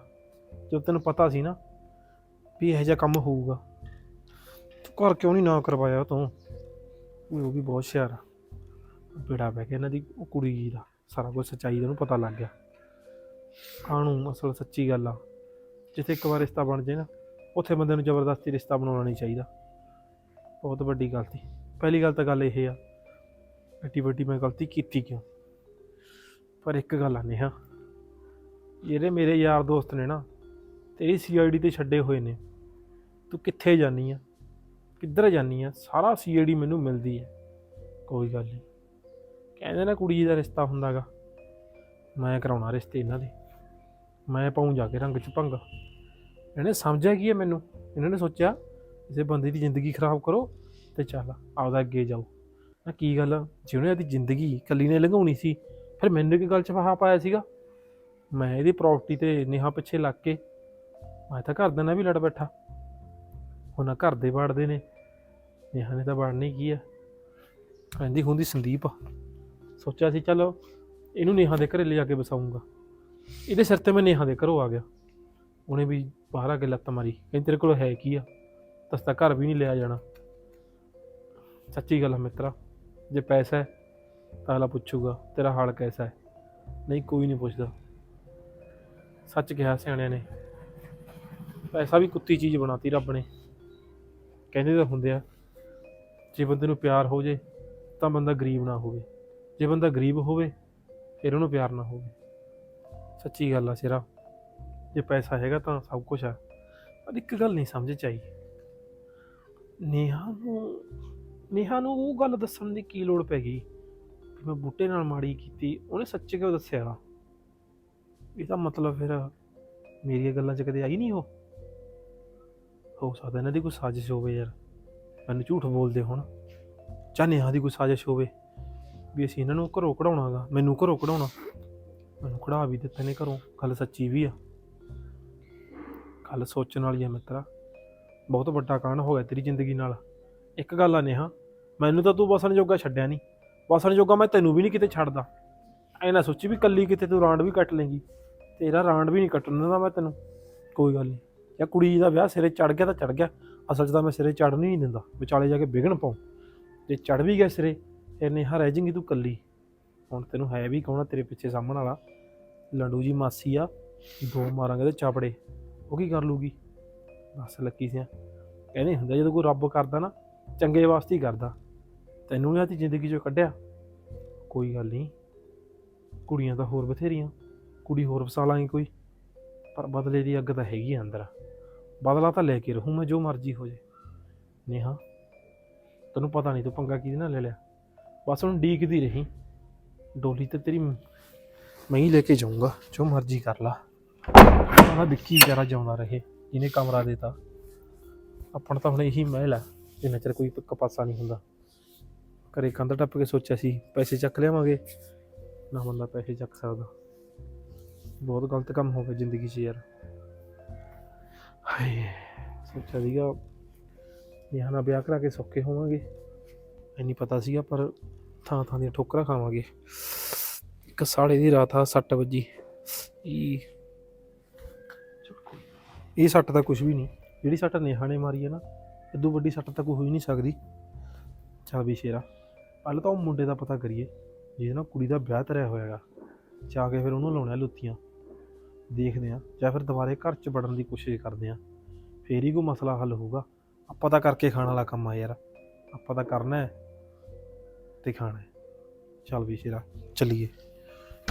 ਜੋ ਤੈਨੂੰ ਪਤਾ ਸੀ ਨਾ ਵੀ ਇਹੋ ਜਿਹਾ ਕੰਮ ਹੋਊਗਾ। ਘਰ ਕਿਉਂ ਨਹੀਂ ਨਾ ਕਰਵਾਇਆ ਤੂੰ? ਉਹ ਵੀ ਬਹੁਤ ਸ਼ਿਆਰ ਆ। ਬੇੜਾ ਬਹਿ ਗਿਆ ਇਹਨਾਂ ਦੀ, ਉਹ ਕੁੜੀ ਜੀ ਦਾ। ਸਾਰਾ ਕੁਝ ਸੱਚਾਈ ਦਾ ਉਹਨੂੰ ਪਤਾ ਲੱਗ ਗਿਆ। ਕਾਹਨੂੰ ਅਸਲ ਸੱਚੀ ਗੱਲ ਆ। ਜਿੱਥੇ ਇੱਕ ਵਾਰ ਰਿਸ਼ਤਾ ਬਣ ਜੇ ਨਾ, ਉੱਥੇ ਬੰਦੇ ਨੂੰ ਜ਼ਬਰਦਸਤੀ ਰਿਸ਼ਤਾ ਬਣਾਉਣਾ ਨਹੀਂ ਚਾਹੀਦਾ। ਬਹੁਤ ਵੱਡੀ ਗਲਤੀ ਪਹਿਲੀ ਗੱਲ ਤਾਂ ਗੱਲ ਇਹ ਆ, ਐਡੀ ਵੱਡੀ ਮੈਂ ਗਲਤੀ ਕੀਤੀ ਕਿਉਂ? ਪਰ ਇੱਕ ਗੱਲ ਆ ਨੇਹਾ, ਜਿਹੜੇ ਮੇਰੇ ਯਾਰ ਦੋਸਤ ਨੇ ਨਾ ਤੇਰੀ ਸੀਆਈਡੀ ਤੇ ਛੱਡੇ ਹੋਏ ਨੇ। ਤੂੰ ਕਿੱਥੇ ਜਾਨੀ ਆ? ਕਿੱਧਰ ਜਾਨੀ ਆ? ਸਾਰਾ ਸੀਆਈਡੀ ਮੈਨੂੰ ਮਿਲਦੀ ਹੈ ਕੋਈ ਗੱਲ ਨਹੀਂ। ਕਹਿੰਦੇ ਨਾ ਕੁੜੀ ਦਾ ਰਿਸ਼ਤਾ ਹੁੰਦਾਗਾ। ਮੈਂ ਕਰਾਉਣਾ ਰਿਸ਼ਤੇ ਇਹਨਾਂ ਦੇ। ਮੈਂ ਪਾਉਂ ਜਾ ਕੇ ਰੰਗ ਚ ਭੰਗ। ਇਹਨੇ ਸਮਝਿਆ ਕੀ ਹੈ ਮੈਨੂੰ? ਇਹਨਾਂ ਨੇ ਸੋਚਿਆ, ਕਿਸੇ ਬੰਦੇ ਦੀ ਜ਼ਿੰਦਗੀ ਖਰਾਬ ਕਰੋ ਤੇ ਚੱਲ ਆਪਦਾ ਅੱਗੇ ਜਾਓ। ਨਾ ਕੀ ਗੱਲ ਜਿਹਨੇ ਇਹਦੀ ਜ਼ਿੰਦਗੀ ਇਕੱਲੀ ਨੇ ਲੰਘਾਉਣੀ ਸੀ, ਫਿਰ ਮੈਨੂੰ ਕੀ ਗੱਲ ਚ ਫਹਾ ਪਾਇਆ ਸੀਗਾ? ਮੈਂ ਇਹਦੀ ਪ੍ਰਾਪਰਟੀ ਤੇ ਨਿਹਾ ਪਿੱਛੇ ਲੱਗ ਕੇ, ਮੈਂ ਤਾਂ ਘਰ ਦੇ ਨਾਲ ਵੀ ਲੜ ਬੈਠਾ। ਉਹਨਾਂ ਘਰ ਦੇ ਵੜਦੇ ਨੇ। ਨਿਹਾ ਨੇ ਤਾਂ ਵੜਨੀ ਕੀ ਆ? ਕਹਿੰਦੀ ਹੁੰਦੀ ਸੰਦੀਪ ਸੋਚਿਆ ਸੀ, ਚਲੋ ਇਹਨੂੰ ਨੇਹਾ ਦੇ ਘਰੇ ਲਿਜਾ ਕੇ ਵਸਾਊਂਗਾ ਇਹਦੇ ਸਿਰ ਤੇ ਮੈਂ ਨੇਹਾ ਦੇ ਘਰੋਂ ਆ ਗਿਆ। ਉਹਨੇ ਵੀ ਬਾਹਰ ਆ ਕੇ ਲੱਤ ਮਾਰੀ। ਕਹਿੰਦੀ, ਤੇਰੇ ਕੋਲ ਹੈ ਕੀ ਆ? ਤਸਤਾ ਘਰ ਵੀ ਨਹੀਂ ਲਿਆ ਜਾਣਾ। ਸੱਚੀ ਗੱਲ ਆ ਮਿੱਤਰਾ, ਜੇ ਪੈਸਾ ਹੈ, ਤਾਂ ਅਗਲਾ ਪੁੱਛੂਗਾ, ਤੇਰਾ ਹਾਲ ਕੈਸਾ ਹੈ? ਨਹੀਂ, ਕੋਈ ਨਹੀਂ ਪੁੱਛਦਾ। ਸੱਚ ਕਿਹਾ ਸਿਆਣਿਆਂ ਨੇ, ਪੈਸਾ ਵੀ ਕੁੱਤੀ ਚੀਜ਼ ਬਣਾਤੀ ਰੱਬ ਨੇ। ਕਹਿੰਦੇ ਤਾਂ ਹੁੰਦੇ ਆ, ਜੇ ਬੰਦੇ ਨੂੰ ਪਿਆਰ ਹੋ ਜੇ, ਤਾਂ ਬੰਦਾ ਗਰੀਬ ਨਾ ਹੋਵੇ। ਜੇ ਬੰਦਾ ਗਰੀਬ ਹੋਵੇ, ਫਿਰ ਉਹਨੂੰ ਪਿਆਰ ਨਾ ਹੋਵੇ। ਸੱਚੀ ਗੱਲ ਆ ਸਿਰਾ। ਜੇ ਪੈਸਾ ਹੈਗਾ ਤਾਂ ਸਭ ਕੁਝ ਆ, ਪਰ ਇੱਕ ਗੱਲ ਨਹੀਂ ਸਮਝ ਚ ਆਈ। ਨੇਹਾ ਨੂੰ ਨੇਹਾ ਨੂੰ ਉਹ ਗੱਲ ਦੱਸਣ ਦੀ ਕੀ ਲੋੜ ਪੈ ਗਈ? ਵੀ ਮੈਂ ਬੂਟੇ ਨਾਲ ਮਾੜੀ ਕੀਤੀ, ਉਹਨੇ ਸੱਚ ਕਿਉਂ ਦੱਸਿਆ? ਇਹਦਾ ਮਤਲਬ ਫਿਰ ਮੇਰੀਆਂ ਗੱਲਾਂ 'ਚ ਕਦੇ ਆਈ ਨਹੀਂ ਉਹ? ਹੋ ਸਕਦਾ ਇਹਨਾਂ ਦੀ ਕੋਈ ਸਾਜ਼ਿਸ਼ ਹੋਵੇ ਯਾਰ। ਮੈਨੂੰ ਝੂਠ ਬੋਲਦੇ ਹੁਣ। ਜਾਂ ਨੇਹਾ ਦੀ ਕੋਈ ਸਾਜ਼ਿਸ਼ ਹੋਵੇ। ਵੀ ਅਸੀਂ ਇਹਨਾਂ ਨੂੰ ਘਰੋਂ ਕਢਾਉਣਾਗਾ, ਮੈਨੂੰ ਘਰੋਂ ਕਢਾਉਣਾ। ਮੈਨੂੰ ਕਢਾ ਵੀ ਦਿੱਤੇ ਨੇ ਘਰੋਂ, ਗੱਲ ਸੱਚੀ ਵੀ ਆ। ਗੱਲ ਸੋਚਣ ਵਾਲੀ ਆ ਮਿੱਤਰਾ। ਬਹੁਤ ਵੱਡਾ ਕਾਂਡ ਹੋ ਗਿਆ ਤੇਰੀ ਜ਼ਿੰਦਗੀ ਨਾਲ। ਇੱਕ ਗੱਲ ਆ ਨੇਹਾ, ਮੈਨੂੰ ਤਾਂ ਤੂੰ ਵਸਣ ਜੋਗਾ ਛੱਡਿਆ ਨਹੀਂ ਵਸਣ ਜੋਗਾ ਮੈਂ ਤੈਨੂੰ ਵੀ ਨਹੀਂ ਕਿਤੇ ਛੱਡਦਾ। ਐ ਨਾ ਸੋਚੀ ਵੀ ਕੱਲੀ ਕਿਤੇ ਤੂੰ ਰਾਂਡ ਵੀ ਕੱਟ ਲੇਂਗੀ। ਤੇਰਾ ਰਾਂਡ ਵੀ ਨਹੀਂ ਕੱਟਣ ਦਿੰਦਾ ਮੈਂ ਤੈਨੂੰ। ਕੋਈ ਗੱਲ ਨਹੀਂ ਜਾਂ ਕੁੜੀ ਦਾ ਵਿਆਹ ਸਿਰੇ ਚੜ ਗਿਆ ਤਾਂ ਚੜ ਗਿਆ। ਅਸਲ 'ਚ ਤਾਂ ਮੈਂ ਸਿਰੇ ਚੜਨ ਹੀ ਨਹੀਂ ਦਿੰਦਾ। ਵਿਚਾਲੇ ਜਾ ਕੇ ਵਿਗਣ ਪਾਉ। ਜੇ ਚੜ ਵੀ ਗਿਆ ਸਿਰੇ ਫਿਰ ਨੇਹਾ ਰਹਿ ਜਾਏਂਗੀ ਤੂੰ ਕੱਲੀ। ਹੁਣ ਤੈਨੂੰ ਹੈ ਵੀ ਕੌਣ ਆ ਤੇਰੇ ਪਿੱਛੇ ਸਾਹਮਣ ਵਾਲਾ? ਲੰਡੂ ਜੀ ਮਾਸੀ ਆ, ਦੋ ਮਾਰਾਂਗੇ ਤੇ ਚਾਪੜੇ। ਉਹ ਕੀ ਕਰ ਲੂਗੀ? ਬਸ ਲੱਕੀ ਸਿਆ। ਕਹਿੰਦੇ ਹੁੰਦਾ ਜਦੋਂ ਕੋਈ ਰੱਬ ਕਰਦਾ ਨਾ, ਚੰਗੇ ਵਾਸਤੇ ਹੀ ਕਰਦਾ। ਤੈਨੂੰ ਨੇ ਆਤੀ ਜ਼ਿੰਦਗੀ ਚੋਂ ਕੱਢਿਆ? ਕੋਈ ਗੱਲ ਨਹੀਂ ਕੁੜੀਆਂ ਤਾਂ ਹੋਰ ਬਥੇਰੀਆਂ। ਕੁੜੀ ਹੋਰ ਵਸਾ ਲਾਂਗੇ ਕੋਈ। ਪਰ ਬਦਲੇ ਦੀ ਅੱਗ ਤਾਂ ਹੈਗੀ ਆ ਅੰਦਰ। ਬਦਲਾ ਤਾਂ ਲੈ ਕੇ ਰਹੂੰ ਮੈਂ ਜੋ ਮਰਜ਼ੀ ਹੋ ਜੇ ਨੇਹਾ, ਤੈਨੂੰ ਪਤਾ ਨਹੀਂ ਤੂੰ ਪੰਗਾ ਕਿਹਦੇ ਨਾਲ ਲੈ ਲਿਆ? ਬਸ ਹੁਣ ਡੀਕਦੀ ਰਹੀ। ਡੋਲੀ ਤੇ ਤੇਰੀ ਮੈਂ ਹੀ ਲੈ ਕੇ ਜਾਊਂਗਾ, ਜੋ ਮਰਜ਼ੀ ਕਰ ਲਾ। ਆਹ ਵਿੱਕੀ ਵਿਚਾਰਾ ਜਿਉਂਦਾ ਰਹੇ, ਜਿਹਨੇ ਕਮਰਾ ਦੇਤਾ। ਆਪਣਾ ਤਾਂ ਹੁਣ ਇਹੀ ਮਹਿਲ ਆ, ਜਿੰਨਾ ਚਿਰ ਕੋਈ ਪਾਸਾ ਨਹੀਂ ਹੁੰਦਾ। ਘਰੇ ਕੰਧ ਟੱਪ ਕੇ ਸੋਚਿਆ ਸੀ, ਪੈਸੇ ਚੱਕ ਲਿਆਵਾਂਗੇ। ਨਾ ਬੰਦਾ ਪੈਸੇ ਚੱਕ ਸਕਦਾ। ਬਹੁਤ ਗਲਤ ਕੰਮ ਹੋ ਗਿਆ ਜ਼ਿੰਦਗੀ 'ਚ ਯਾਰ। ਹਾਏ, ਸੋਚਿਆ ਸੀਗਾ ਨਿਆਂ ਨਾਲ ਵਿਆਹ ਕਰਾ ਕੇ ਸੌਖੇ ਹੋਵਾਂਗੇ। ਐਨੀ ਪਤਾ ਸੀਗਾ, ਪਰ ਥਾਂ ਥਾਂ ਦੀਆਂ ਠੋਕਰਾਂ ਖਾਵਾਂਗੇ। ਇੱਕ ਸਾੜੇ ਦੀ ਰਾਤ ਆ 6 ਵਜੇ। ਇਹ ਇਹ ਸੱਟ ਤਾਂ ਕੁਝ ਵੀ ਨਹੀਂ। ਜਿਹੜੀ ਸੱਟ ਨੇਹਾ ਨੇ ਮਾਰੀ ਹੈ ਨਾ ਇਦੋਂ ਵੱਡੀ ਸੱਟ ਤਾਂ ਕੋਈ ਹੋ ਹੀ ਨਹੀਂ ਸਕਦੀ। ਚਾ ਵੀ ਸ਼ੇਰਾ, ਪਹਿਲਾਂ ਤਾਂ ਉਹ ਮੁੰਡੇ ਦਾ ਪਤਾ ਕਰੀਏ ਜਿਹਦੇ ਨਾਲ ਕੁੜੀ ਦਾ ਵਿਆਹ ਧਰਿਆ ਹੋਇਆਗਾ ਜਾ ਕੇ ਫਿਰ ਉਹਨੂੰ ਲਾਉਣਾ ਲੁੱਤੀਆਂ। ਦੇਖਦੇ ਆ ਜਾਂ ਫਿਰ ਦੁਬਾਰੇ ਘਰ 'ਚ ਵੜਨ ਦੀ ਕੋਸ਼ਿਸ਼ ਕਰਦੇ ਆ ਫੇਰ ਹੀ ਕੋਈ ਮਸਲਾ ਹੱਲ ਹੋਊਗਾ। ਆਪਾਂ ਤਾਂ ਕਰਕੇ ਖਾਣ ਵਾਲਾ ਕੰਮ ਆ ਯਾਰ। ਆਪਾਂ ਤਾਂ ਕਰਨਾ ਹੈ। ਤੇ ਖਾਣਾ ਹੈ। ਚੱਲ ਵੀ ਸ਼ੇਰਾ, ਚੱਲੀਏ।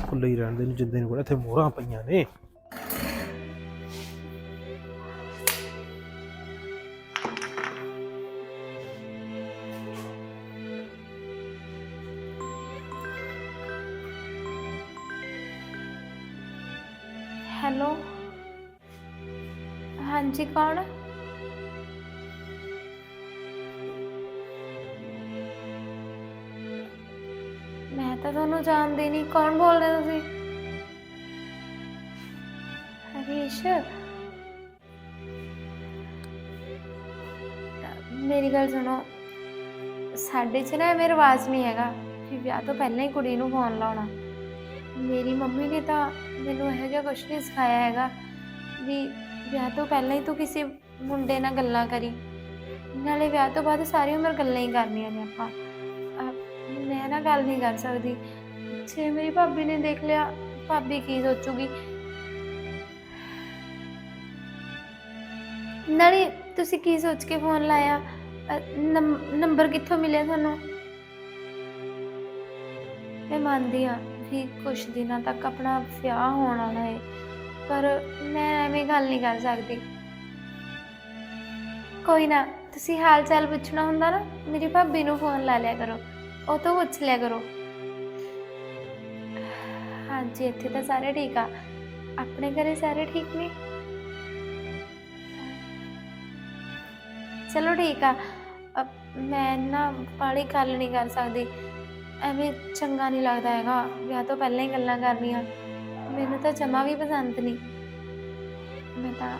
ਖੁੱਲੇ ਹੀ ਰਹਿਣ ਦੇ ਨੂੰ, ਜਿੰਦੇ ਨੂੰ ਕੋਲ ਇੱਥੇ ਮੋਹਰਾਂ ਪਈਆਂ ਨੇ। ਤਾਂ ਤੁਹਾਨੂੰ ਜਾਣਦੇ ਨਹੀਂ। ਕੌਣ ਬੋਲ ਹੋ ਤੁਸੀਂ? ਹਰੀਸ਼। ਮੇਰੀ ਗੱਲ ਸੁਣੋ। ਸਾਡੇ 'ਚ ਨਾ ਮੇਰਾ ਆਵਾਜ਼ ਨਹੀਂ ਹੈਗਾ ਕਿ ਵਿਆਹ ਤੋਂ ਪਹਿਲਾਂ ਹੀ ਕੁੜੀ ਨੂੰ ਫੋਨ ਲਾਉਣਾ। ਮੇਰੀ ਮੰਮੀ ਨੇ ਤਾਂ ਮੈਨੂੰ ਇਹੋ ਜਿਹਾ ਕੁਛ ਨਹੀਂ ਸਿਖਾਇਆ ਹੈਗਾ ਵੀ ਵਿਆਹ ਤੋਂ ਪਹਿਲਾਂ ਹੀ ਤੂੰ ਕਿਸੇ ਮੁੰਡੇ ਨਾਲ ਗੱਲਾਂ ਕਰੀ। ਨਾਲੇ ਵਿਆਹ ਤੋਂ ਬਾਅਦ ਸਾਰੀ ਉਮਰ ਗੱਲਾਂ ਹੀ ਕਰਨੀਆਂ ਨੇ ਆਪਾਂ। ਗੱਲ ਨਹੀਂ ਕਰ ਸਕਦੀ। ਜੇ ਮੇਰੀ ਭਾਬੀ ਨੇ ਦੇਖ ਲਿਆ, ਭਾਬੀ ਕੀ ਸੋਚੂਗੀ? ਨਾਲੇ ਤੁਸੀਂ ਕੀ ਸੋਚ ਕੇ ਫੋਨ ਲਾਇਆ? ਨੰਬਰ ਕਿੱਥੋਂ ਮਿਲਿਆ ਤੁਹਾਨੂੰ? ਮੈਂ ਮੰਨਦੀ ਹਾਂ ਵੀ ਕੁਝ ਦਿਨਾਂ ਤੱਕ ਆਪਣਾ ਵਿਆਹ ਹੋਣ ਵਾਲਾ ਹੈ, ਪਰ ਮੈਂ ਐਵੇਂ ਗੱਲ ਨਹੀਂ ਕਰ ਸਕਦੀ। ਕੋਈ ਨਾ, ਤੁਸੀਂ ਹਾਲ ਚਾਲ ਪੁੱਛਣਾ ਹੁੰਦਾ ਨਾ, ਮੇਰੀ ਭਾਬੀ ਨੂੰ ਫੋਨ ਲਾ ਲਿਆ ਕਰੋ। ਉਹ ਤੋਂ ਪੁੱਛ ਲਿਆ ਕਰੋ। ਹਾਂਜੀ ਇੱਥੇ ਤਾਂ ਸਾਰੇ ਠੀਕ ਆ। ਆਪਣੇ ਘਰੇ ਸਾਰੇ ਠੀਕ ਨੇ? ਚਲੋ ਠੀਕ ਆ। ਅ, ਮੈਂ ਨਾ ਬਾਹਲੀ ਗੱਲ ਨਹੀਂ ਕਰ ਸਕਦੀ। ਐਵੇਂ ਚੰਗਾ ਨਹੀਂ ਲੱਗਦਾ ਹੈਗਾ। ਵਿਆਹ ਤੋਂ ਪਹਿਲਾਂ ਹੀ ਗੱਲਾਂ ਕਰਨੀਆਂ। ਮੈਨੂੰ ਤਾਂ ਜਮਾ ਵੀ ਪਸੰਦ ਨਹੀਂ। ਮੈਂ ਤਾਂ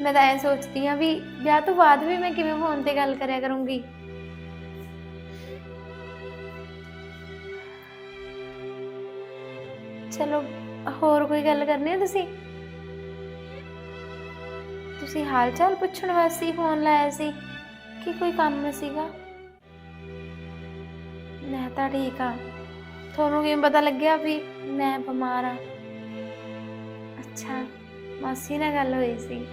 ਮੈਂ ਤਾਂ ਇਹ ਸੋਚਦੀ ਆ ਵੀ ਵਿਆਹ ਤੋਂ ਬਾਅਦ ਵੀ ਮੈਂ ਕਿਵੇਂ ਫੋਨ ਤੇ ਗੱਲ ਕਰਿਆ ਕਰੂੰਗੀ। ਚਲੋ, ਹੋਰ ਕੋਈ ਗੱਲ ਕਰਨੀ ਹੈ ਤੁਸੀਂ? ਤੁਸੀਂ ਹਾਲ ਚਾਲ ਪੁੱਛਣ ਵਾਸਤੇ ਫੋਨ ਲਾਇਆ ਸੀ ਕਿ ਕੋਈ ਕੰਮ ਸੀਗਾ? ਮੈਂ ਤਾਂ ਠੀਕ ਆ। ਤੁਹਾਨੂੰ ਕਿਵੇਂ ਪਤਾ ਲੱਗਿਆ ਵੀ ਮੈਂ ਬਿਮਾਰ ਆ? ਅੱਛਾ, ਮਾਸੀ ਨਾਲ ਗੱਲ ਹੋਈ ਸੀ।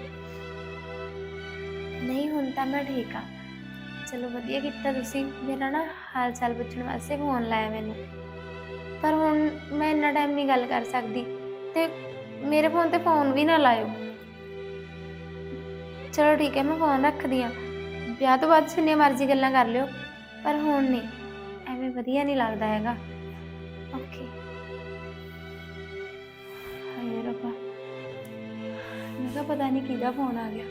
ਨਹੀਂ, ਹੁਣ ਤਾਂ ਮੈਂ ਠੀਕ ਆ। ਚਲੋ, ਵਧੀਆ ਕੀਤਾ ਤੁਸੀਂ। ਮੇਰਾ ਨਾ ਹਾਲ ਚਾਲ ਪੁੱਛਣ ਵਾਸਤੇ ਫੋਨ ਲਾਇਆ ਮੈਨੂੰ। ਪਰ ਹੁਣ ਮੈਂ ਇੰਨਾ ਟਾਈਮ ਨਹੀਂ ਗੱਲ ਕਰ ਸਕਦੀ ਤੇ ਮੇਰੇ ਫੋਨ ਤੇ ਫੋਨ ਵੀ ਨਾ ਲਾਇਓ। ਚਲੋ ਠੀਕ ਹੈ, ਮੈਂ ਫੋਨ ਰੱਖਦੀ ਆ ਵਿਆਹ ਤੋਂ ਬਾਅਦ ਜਿੰਨੇ ਮਰਜ਼ੀ ਗੱਲਾਂ ਕਰ ਲਿਓ, ਪਰ ਹੁਣ ਨਹੀਂ। ਐਵੇਂ ਵਧੀਆ ਨਹੀਂ ਲੱਗਦਾ ਹੈਗਾ। ਓਕੇ ਹਾਏ ਰੱਬਾ ਮੈਂ ਕਿਹਾ ਪਤਾ ਨਹੀਂ ਕਿਹਦਾ ਫੋਨ ਆ ਗਿਆ।